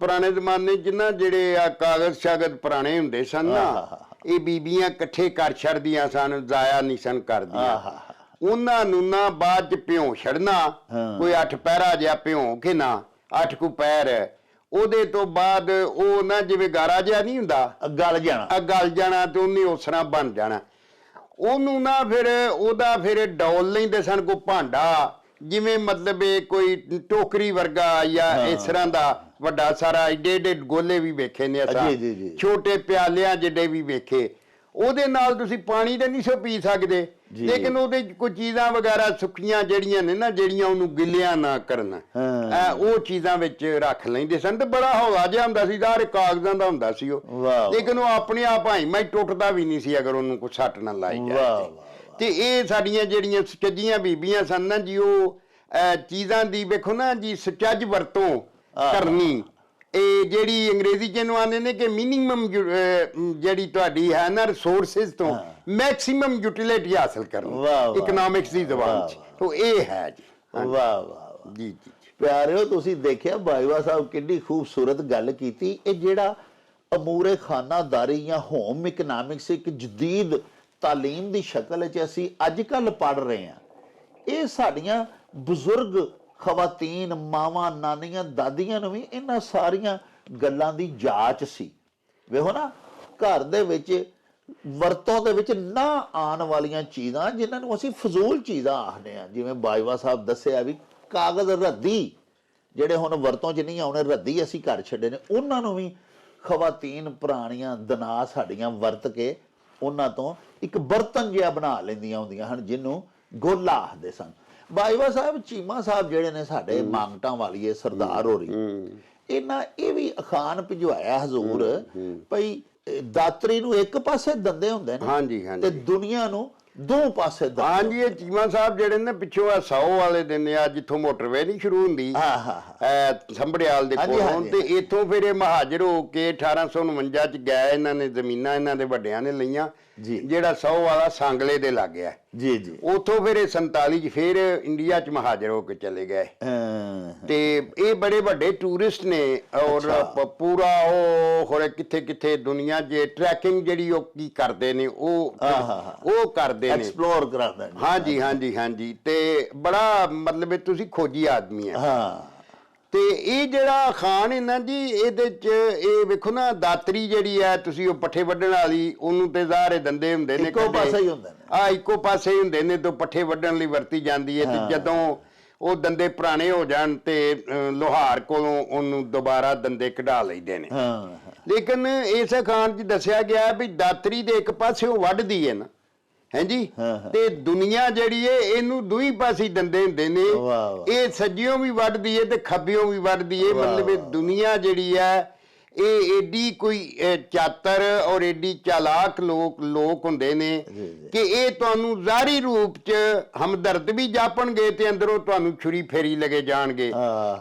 ਪੁਰਾਣੇ ਜ਼ਮਾਨੇ 'ਚ ਨਾ ਜਿਹੜੇ ਆ ਕਾਗਜ਼ ਸ਼ਾਗਜ਼ ਪੁਰਾਣੇ ਹੁੰਦੇ ਸਨ ਨਾ ਇਹ ਬੀਬੀਆਂ ਇਕੱਠੇ ਕਰ ਛੱਡਦੀਆਂ ਸਨ ਜ਼ਾਇਆ ਨਹੀਂ ਸਨ ਕਰਦੀਆਂ ਉਹਨਾਂ ਨੂੰ ਨਾ ਬਾਅਦ 'ਚ ਭਿਉਂ ਹਾਂ। ਕੋਈ ਅੱਠ ਪੈਰਾ ਜਿਹਾ ਭਿਉਂ ਕੇ ਨਾ ਅੱਠ ਕੁ ਪੈਰ। ਉਹਦੇ ਤੋਂ ਬਾਅਦ ਉਹ ਨਾ ਜਿਵੇਂ ਗਾਰਾ ਜਿਹਾ ਨਹੀਂ ਹੁੰਦਾ ਗੱਲ ਜਾਣਾ। ਆ ਗਲ ਜਾਣਾ ਤੇ ਉਹਨੇ ਉਸ ਤਰ੍ਹਾਂ ਬਣ ਜਾਣਾ। ਉਹਨੂੰ ਨਾ ਫਿਰ ਉਹਦਾ ਫਿਰ ਡੌਲ ਲੈਂਦੇ ਸਨ ਕੋ ਭਾਂਡਾ। ਜਿਵੇਂ ਮਤਲਬ ਇਹ ਕੋਈ ਟੋਕਰੀ ਵਰਗਾ ਜਾਂ ਇਸ ਤਰ੍ਹਾਂ ਦਾ ਵੱਡਾ ਸਾਰਾ ਏਡੇ ਏਡੇ ਗੋਲੇ ਵੀ ਵੇਖੇ ਨੇ ਅਸਾਂ ਜੀ, ਜੀ, ਜੀ। ਛੋਟੇ ਪਿਆਲਿਆਂ ਜਿੱਡੇ ਵੀ ਵੇਖੇ ਉਹਦੇ ਨਾਲ ਤੁਸੀਂ ਪਾਣੀ ਤੇ ਨਹੀਂ ਸੋ ਪੀ ਸਕਦੇ ਜੀ। ਲੇਕਿਨ ਉਹਦੇ 'ਚ ਕੋਈ ਚੀਜ਼ਾਂ ਵਗੈਰਾ ਸੁੱਕੀਆਂ ਜਿਹੜੀਆਂ ਨੇ ਨਾ ਜਿਹੜੀਆਂ ਉਹਨੂੰ ਗਿੱਲਿਆਂ ਨਾ ਕਰਨ ਹਾਂ। ਐ ਉਹ ਚੀਜ਼ਾਂ ਵਿੱਚ ਰੱਖ ਲੈਂਦੇ ਸਨ ਤੇ ਬੜਾ ਹੌਲਾ ਜਿਹਾ ਹੁੰਦਾ ਸੀ ਸਾਰੇ ਕਾਗਜ਼ਾਂ ਦਾ ਹੁੰਦਾ ਸੀ ਉਹ ਵਾਹ ਲੇਕਿਨ ਉਹ ਆਪਣੇ ਆਪ ਭਾਈ ਮੈਂ ਟੁੱਟਦਾ ਵੀ ਨਹੀਂ ਸੀ ਅਗਰ ਉਹਨੂੰ ਕੋਈ ਸੱਟ ਨਾ ਲਾਈ ਜਾਏ ਵਾਹ। ਤੇ ਇਹ ਸਾਡੀਆਂ ਜਿਹੜੀਆਂ ਸੁਚੱਜੀਆਂ ਬੀਬੀਆਂ ਸਨ ਨਾ ਜੀ ਉਹ ਚੀਜ਼ਾਂ ਦੀ ਵੇਖੋ ਨਾ ਜੀ ਸੁਚੱਜ ਵਰਤੋਂ। ਕਰਨੀ। ਇਹ ਜਿਹੜੀ ਅੰਗਰੇਜ਼ੀ ਚ ਇਹਨੂੰ ਆਉਂਦੇ ਨੇ ਕਿ ਮਿਨੀਮਮ ਜਿਹੜੀ ਤੁਹਾਡੀ ਹੈ ਨਾ ਰਿਸੋਰਸਸ ਤੋਂ ਮੈਕਸਿਮਮ ਯੂਟਿਲਿਟੀ ਹਾਸਲ ਕਰਨੀ। ਇਕਨੋਮਿਕਸ ਦੀ ਜ਼ਬਾਨ ਚ। ਉਹ ਇਹ ਹੈ ਜੀ। ਵਾਹ ਵਾਹ ਜੀ ਜੀ। ਪਿਆਰਿਓ ਤੁਸੀਂ ਦੇਖਿਆ ਬਾਈਵਾ ਸਾਹਿਬ ਕਿੰਨੀ ਖੂਬਸੂਰਤ ਗੱਲ ਕੀਤੀ। ਇਹ ਜਿਹੜਾ ਅਮੂਰੇ ਖਾਨਾਦਾਰੀ ਜਾਂ ਹੋਮ ਇਕਨੋਮਿਕਸ ਇੱਕ ਜਦੀਦ ਤਾਲੀਮ ਦੀ ਸ਼ਕਲ ਚ ਅਸੀਂ ਅੱਜ ਕੱਲ ਪੜ ਰਹੇ ਹਾਂ। ਇਹ ਸਾਡੀਆਂ ਬਜ਼ੁਰਗ ਖਵਾਤੀਨ, ਮਾਵਾਂ, ਨਾਨੀਆਂ, ਦਾਦੀਆਂ ਨੂੰ ਵੀ ਇਹਨਾਂ ਸਾਰੀਆਂ ਗੱਲਾਂ ਦੀ ਜਾਂਚ ਸੀ। ਵੇਖੋ ਨਾ, ਘਰ ਦੇ ਵਿੱਚ ਵਰਤੋਂ ਦੇ ਵਿੱਚ ਨਾ ਆਉਣ ਵਾਲੀਆਂ ਚੀਜ਼ਾਂ ਜਿਨ੍ਹਾਂ ਨੂੰ ਅਸੀਂ ਫਜ਼ੂਲ ਚੀਜ਼ਾਂ ਆਖਦੇ ਆ ਜਿਵੇਂ ਬਾਜਵਾ ਸਾਹਿਬ ਦੱਸਿਆ ਵੀ ਕਾਗਜ਼ ਰੱਦੀ, ਜਿਹੜੇ ਹੁਣ ਵਰਤੋਂ 'ਚ ਨਹੀਂ ਆਉਣੇ, ਰੱਦੀ ਅਸੀਂ ਘਰ ਛੱਡੇ ਨੇ, ਉਹਨਾਂ ਨੂੰ ਵੀ ਖਵਾਤੀਨ, ਪੁਰਾਣੀਆਂ ਦਨਾ ਸਾਡੀਆਂ ਵਰਤ ਕੇ ਉਹਨਾਂ ਤੋਂ ਇੱਕ ਬਰਤਨ ਜਿਹਾ ਬਣਾ ਲੈਂਦੀਆਂ ਹੁੰਦੀਆਂ ਹਨ ਜਿਹਨੂੰ ਗੋਲਾ ਆਖਦੇ ਸਨ। ਬਾਜਵਾ ਸਾਹਿਬ ਚੀਮਾ ਸਾਹਿਬ ਜਿਹੜੇ ਨੇ ਸਾਡੇ ਮੰਗਟਾਂ ਵਾਲੀਏ ਸਰਦਾਰ ਹੋਰੀ ਇਹਨਾਂ ਇਹ ਵੀ ਅਖਾਨ ਭਿਜਵਾਇਆ ਹਜ਼ੂਰ ਭਈ ਦਾਤਰੀ ਨੂੰ ਇੱਕ ਪਾਸੇ ਦੰਦੇ ਹੁੰਦੇ ਨੇ ਹਾਂਜੀ। ਤੇ ਦੁਨੀਆ ਨੂੰ ਦੋ ਪਾਸੇ ਦੰਦੇ ਹਾਂਜੀ ਇਹ ਚੀਮਾ ਸਾਹਿਬ ਜਿਹੜੇ ਨੇ ਪਿੱਛੋਂ ਆ 100 ਵਾਲੇ ਦਿਨ ਆ ਜਿੱਥੋਂ ਮੋਟਰਵੇ ਨਹੀਂ ਸ਼ੁਰੂ ਹੁੰਦੀ ਹਾਂ, ਸੰਭੜਿਆਲ ਦੇ ਕੋਲੋਂ ਹਾਂਜੀ। ਤੇ ਇੱਥੋਂ ਫਿਰ ਇਹ ਮਹਾਜਰ ਹੋ ਕੇ 1849 ਚ ਗਏ ਇਹਨਾਂ ਨੇ ਜ਼ਮੀਨਾਂ ਇਹਨਾਂ ਦੇ ਵੱਡਿਆਂ ਨੇ ਲਈਆਂ। ਜਿਹੜਾ 100 ਵਾਲਾ ਸੰਗਲੇ ਦੇ ਲੱਗ ਗਿਆ। ਜੀ ਜੀ। ਉੱਥੋਂ ਫਿਰ ਇਹ 47 ਚ ਫਿਰ ਇੰਡੀਆ ਚ ਮਹਾਜਰ ਹੋ ਕੇ ਚਲੇ ਗਏ। ਤੇ ਇਹ ਬੜੇ ਵੱਡੇ ਟੂਰਿਸਟ ਨੇ ਔਰ ਪੂਰਾ ਉਹ ਹੋਰੇ ਕਿੱਥੇ ਕਿੱਥੇ ਦੁਨੀਆ 'ਚ ਟਰੈਕਿੰਗ ਜਿਹੜੀ ਉਹ ਕੀ ਕਰਦੇ ਨੇ ਉਹ। ਉਹ ਕਰਦੇ ਨੇ। ਐਕਸਪਲੋਰ ਕਰਾਉਂਦਾ ਹਾਂਜੀ ਹਾਂਜੀ ਹਾਂਜੀ। ਤੇ ਬੜਾ ਮਤਲਬ ਤੁਸੀਂ ਖੋਜੀ ਆਦਮੀ ਆ ਹਾਂ। ਤੇ ਇਹ ਜਿਹੜਾ ਖਾਨ ਹੈ ਨਾ ਜੀ ਇਹਦੇ ਚ ਇਹ ਵੇਖੋ ਨਾ ਦਾਤਰੀ ਜਿਹੜੀ ਹੈ ਤੁਸੀਂ ਉਹ ਪੱਠੇ ਵੱਢਣ ਵਾਲੀ ਉਹਨੂੰ ਤੇ ਜ਼ਾਹਰੇ ਦੰਦੇ ਹੁੰਦੇ ਨੇ ਇੱਕੋ। ਪਾਸੇ ਹੀ ਹੁੰਦੇ ਨੇ। ਆ ਇੱਕੋ ਪਾਸੇ ਹੀ ਹੁੰਦੇ ਨੇ ਤੋਂ ਪੱਠੇ ਵੱਢਣ ਲਈ ਵਰਤੀ ਜਾਂਦੀ ਹੈ। ਤੇ ਜਦੋਂ ਉਹ ਦੰਦੇ ਪੁਰਾਣੇ ਹੋ ਜਾਣ ਤੇ ਲੋਹਾਰ ਕੋਲੋਂ ਉਹਨੂੰ ਦੁਬਾਰਾ ਦੰਦੇ ਕਢਾ ਲਈਦੇ ਨੇ ਹਾਂ ਲੇਕਿਨ ਇਸ ਖਾਨ 'ਚ ਦੱਸਿਆ ਗਿਆ ਵੀ ਦਾਤਰੀ ਦੇ ਇੱਕ ਪਾਸੇ ਉਹ ਵੱਢਦੀ ਹੈ ਨਾ ਹੈਂਜੀ। ਤੇ ਦੁਨੀਆ ਜਿਹੜੀ ਏ ਇਹਨੂੰ ਦੋਈ ਪਾਸੇ ਦੰਦੇ ਹੁੰਦੇ ਨੇ। ਇਹ ਸੱਜਿਓਂ ਵੀ ਵੱਢਦੀ ਏ ਤੇ ਖੱਬਿਓਂ ਵੀ ਵੱਢਦੀ ਏ ਮਤਲਬ ਇਹ। ਦੁਨੀਆ ਜਿਹੜੀ ਹੈ ਇਹ ਏਡੀ ਕੋਈ ਚਾਤਰ ਔਰ ਏਡੀ ਚਾਲਾਕ ਲੋਕ ਲੋਕ ਹੁੰਦੇ ਨੇ। ਕਿ ਇਹ ਤੁਹਾਨੂੰ ਜ਼ਾਹਰੀ ਰੂਪ 'ਚ ਹਮਦਰਦ ਵੀ ਜਾਪਣਗੇ ਤੇ ਅੰਦਰੋਂ ਤੁਹਾਨੂੰ ਛੁਰੀ ਫੇਰੀ ਲਗੇ ਜਾਣਗੇ।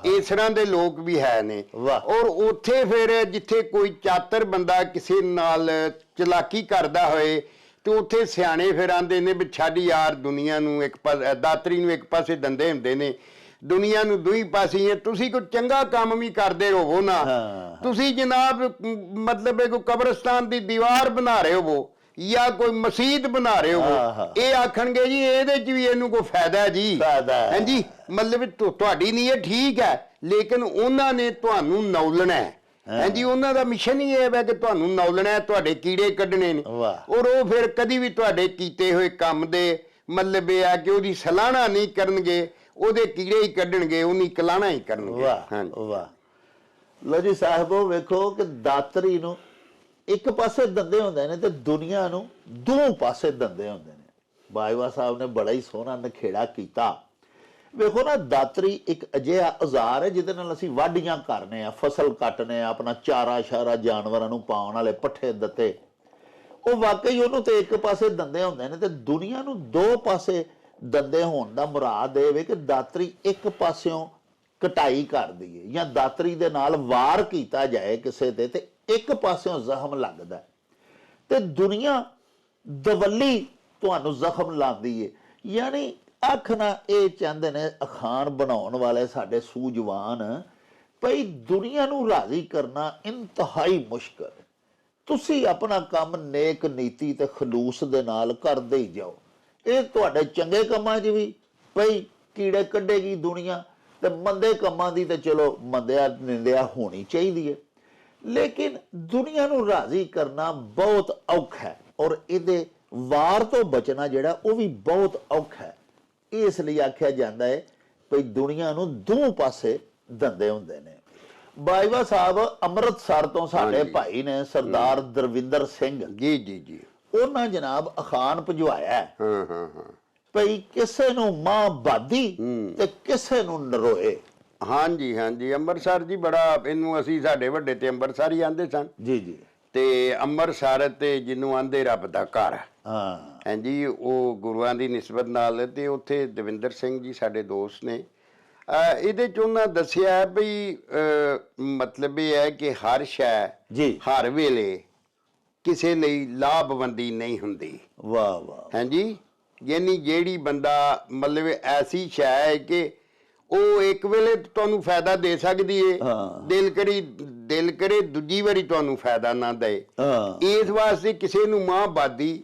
ਇਸ ਤਰ੍ਹਾਂ ਦੇ ਲੋਕ ਵੀ ਹੈ ਨੇ। ਔਰ ਉੱਥੇ ਫਿਰ ਜਿੱਥੇ ਕੋਈ ਚਾਤਰ ਬੰਦਾ ਕਿਸੇ ਨਾਲ ਚਲਾਕੀ ਕਰਦਾ ਹੋਏ ਤੇ ਉੱਥੇ ਸਿਆਣੇ ਫਿਰ ਆਂਦੇ ਨੇ ਵੀ ਛੱਡ ਯਾਰ ਦੁਨੀਆ ਨੂੰ ਇੱਕ ਪਾਸੇ ਦਾਤਰੀ ਨੂੰ ਇੱਕ ਪਾਸੇ ਦੰਦੇ ਹੁੰਦੇ ਨੇ। ਦੁਨੀਆ ਨੂੰ ਦੂਈ ਪਾਸੇ ਹੀ ਹੈ। ਤੁਸੀਂ ਕੋਈ ਚੰਗਾ ਕੰਮ ਵੀ ਕਰਦੇ ਹੋਵੋ ਨਾ। ਹਾਂ। ਤੁਸੀਂ ਜਨਾਬ ਮਤਲਬ ਇਹ ਕੋਈ ਕਬਰਸਤਾਨ ਦੀ ਦੀਵਾਰ ਬਣਾ ਰਹੇ ਹੋਵੋ ਜਾਂ ਕੋਈ ਮਸਜਿਦ ਬਣਾ ਰਹੇ ਆਹਾ। ਇਹ ਆਖਣਗੇ ਜੀ ਇਹਦੇ ਚ ਵੀ ਇਹਨੂੰ ਕੋਈ ਫਾਇਦਾ ਹੈ ਜੀ। ਹੈ। ਹਾਂਜੀ ਮਤਲਬ ਤੁਹਾਡੀ ਨੀਅਤ ਠੀਕ ਹੈ ਲੇਕਿਨ ਉਹਨਾਂ ਨੇ ਤੁਹਾਨੂੰ ਨੌਲਣਾ ਹੈ। ਹਾਂਜੀ ਉਹਨਾਂ ਦਾ ਮਿਸ਼ਨ ਹੀ ਇਹ ਹੈ ਕਿ ਤੁਹਾਨੂੰ ਨੌਲਣਾ ਹੈ ਤੁਹਾਡੇ ਕੀੜੇ ਕੱਢਣੇ ਨੇ। ਵਾਹ। ਔਰ ਉਹ ਫਿਰ ਕਦੀ ਵੀ ਤੁਹਾਡੇ ਕੀਤੇ ਹੋਏ ਕੰਮ ਦੇ ਮਤਲਬ ਇਹ ਆ ਕਿ ਉਹਦੀ ਸਲਾਹਣਾ ਨਹੀਂ ਕਰਨਗੇ ਉਹਦੇ ਕੀੜੇ ਹੀ ਕੱਢਣਗੇ ਉਹਨੀ ਕਲਾਣਾ ਹੀ ਕਰਨਗੇ। ਵਾਹ ਹਾਂਜੀ। ਵਾਹ। ਲੋ ਜੀ ਸਾਹਿਬੋ ਵੇਖੋ ਕਿ ਦਾਤਰੀ ਨੂੰ ਇੱਕ ਪਾਸੇ ਦੰਦੇ ਹੁੰਦੇ ਨੇ ਤੇ ਦੁਨੀਆ ਨੂੰ ਦੋ ਪਾਸੇ ਦੰਦੇ ਹੁੰਦੇ ਨੇ। ਬਾਈਵਾ ਸਾਹਿਬ ਨੇ ਬੜਾ ਹੀ ਸੋਹਣਾ ਨਖੇੜਾ ਕੀਤਾ। ਵੇਖੋ ਨਾ, ਦਾਤਰੀ ਇੱਕ ਅਜਿਹਾ ਔਜ਼ਾਰ ਹੈ ਜਿਹਦੇ ਨਾਲ ਅਸੀਂ ਵਾਢੀਆਂ ਕਰਨੇ ਆ, ਫਸਲ ਕੱਟਨੇ ਆ, ਆਪਣਾ ਚਾਰਾ ਸ਼ਾਰਾ ਜਾਨਵਰਾਂ ਨੂੰ ਪਾਉਣ ਵਾਲੇ ਪੱਠੇ ਦਿੱਤੇ। ਉਹ ਵਾਕਈ ਉਹਨੂੰ ਤੇ ਇੱਕ ਪਾਸੇ ਦੰਦੇ ਹੁੰਦੇ ਨੇ ਤੇ ਦੁਨੀਆ ਨੂੰ ਦੋ ਪਾਸੇ ਦੰਦੇ ਹੋਣ ਦਾ ਮੁਰਾਦ ਦੇਵੇ ਕਿ ਦਾਤਰੀ ਇੱਕ ਪਾਸਿਓਂ ਕਟਾਈ ਕਰਦੀ ਹੈ ਜਾਂ ਦਾਤਰੀ ਦੇ ਨਾਲ ਵਾਰ ਕੀਤਾ ਜਾਏ ਕਿਸੇ ਤੇ ਤੇ ਇੱਕ ਪਾਸਿਓਂ ਜ਼ਖਮ ਲੱਗਦਾ ਤੇ ਦੁਨੀਆ ਦਵੱਲੀ ਤੁਹਾਨੂੰ ਜ਼ਖਮ ਲਾਉਂਦੀ ਹੈ ਯਾਨੀ ਅੱਖ ਨਾ ਇਹ ਚਾਹੁੰਦੇ ਨੇ ਅਖਾਣ ਬਣਾਉਣ ਵਾਲੇ ਸਾਡੇ ਸੂਝਵਾਨ, ਭਈ ਦੁਨੀਆ ਨੂੰ ਰਾਜ਼ੀ ਕਰਨਾ ਇੰਤਹਾਈ ਮੁਸ਼ਕਲ। ਤੁਸੀਂ ਆਪਣਾ ਕੰਮ ਨੇਕ ਨੀਤੀ ਤੇ ਖਲੂਸ ਦੇ ਨਾਲ ਕਰਦੇ ਹੀ ਜਾਓ। ਇਹ ਤੁਹਾਡੇ ਚੰਗੇ ਕੰਮਾਂ 'ਚ ਵੀ, ਭਈ ਕੀੜੇ ਕੱਢੇਗੀ ਦੁਨੀਆ ਤੇ ਮੰਦੇ ਕੰਮਾਂ ਦੀ ਤੇ ਚਲੋ ਮੰਦਿਆ ਨਿੰਦਿਆ ਹੋਣੀ ਚਾਹੀਦੀ ਹੈ। ਲੇਕਿਨ ਦੁਨੀਆ ਨੂੰ ਰਾਜ਼ੀ ਕਰਨਾ ਬਹੁਤ ਔਖਾ ਹੈ ਔਰ ਇਹਦੇ ਵਾਰ ਤੋਂ ਬਚਣਾ ਜਿਹੜਾ ਉਹ ਵੀ ਬਹੁਤ ਔਖਾ ਹੈ। ਇਸ ਲਈ ਆਖਿਆ ਜਾਂਦਾ ਹੈ ਭਈ ਦੁਨੀਆ ਨੂੰ ਦੋ ਪਾਸੇ ਧੰਦੇ ਹੁੰਦੇ ਨੇ। ਬਾਈਵਾ ਸਾਹਿਬ ਅੰਮ੍ਰਿਤਸਰ ਤੋਂ ਸਾਡੇ। ਭਾਈ ਨੇ ਸਰਦਾਰ ਦਰਵਿੰਦਰ ਸਿੰਘ ਜੀ ਜੀ ਜੀ। ਉਹਨਾਂ ਜਨਾਬ ਅਖਾਨ ਭਜਵਾਇਆ। ਹੈ ਹਾਂ ਹਾਂ। ਭਈ ਕਿਸੇ ਨੂੰ ਮਾਂ ਬਾਦੀ। ਤੇ ਕਿਸੇ ਨੂੰ ਨਰੋਏ। ਹਾਂਜੀ ਹਾਂਜੀ। ਅੰਮ੍ਰਿਤਸਰ ਜੀ ਬੜਾ ਇਹਨੂੰ ਅਸੀਂ ਸਾਡੇ ਵੱਡੇ ਤੇ ਅੰਮ੍ਰਿਤਸਰ ਹੀ ਆਂਦੇ ਸਨ। ਜੀ ਜੀ। ਤੇ ਅੰਮ੍ਰਿਤਸਰ ਤੇ ਜਿਹਨੂੰ ਆਂਦੇ ਰੱਬ ਦਾ ਘਰ। ਹਾਂ। ਹਾਂਜੀ ਉਹ ਗੁਰੂਆਂ ਦੀ ਨਿਸਬਤ ਨਾਲ ਤੇ ਉੱਥੇ ਦਵਿੰਦਰ ਸਿੰਘ ਜੀ ਸਾਡੇ ਦੋਸਤ ਨੇ। ਇਹਦੇ ਚ ਉਹਨਾਂ ਦੱਸਿਆ ਵੀ ਮਤਲਬ ਇਹ ਹੈ ਕਿ ਹਰ ਸ਼ੈ ਜੀ। ਹਰ ਵੇਲੇ ਕਿਸੇ ਲਈ ਲਾਭਵੰਦੀ ਨਹੀਂ ਹੁੰਦੀ। ਵਾਹ ਵਾਹ। ਹਾਂਜੀ? ਯਾਨੀ ਜਿਹੜੀ ਬੰਦਾ ਮਤਲਬ ਐਸੀ ਸ਼ੈ ਹੈ ਕਿ ਉਹ ਇੱਕ ਵੇਲੇ ਤੁਹਾਨੂੰ ਫਾਇਦਾ ਦੇ ਸਕਦੀ ਏ। ਦਿਲ ਕਰੀ ਦਿਲ ਕਰੇ ਦੂਜੀ ਵਾਰੀ ਤੁਹਾਨੂੰ ਫਾਇਦਾ ਨਾ ਦੇ। ਇਸ ਵਾਸਤੇ ਕਿਸੇ ਨੂੰ ਮਾਂ ਬਾਦੀ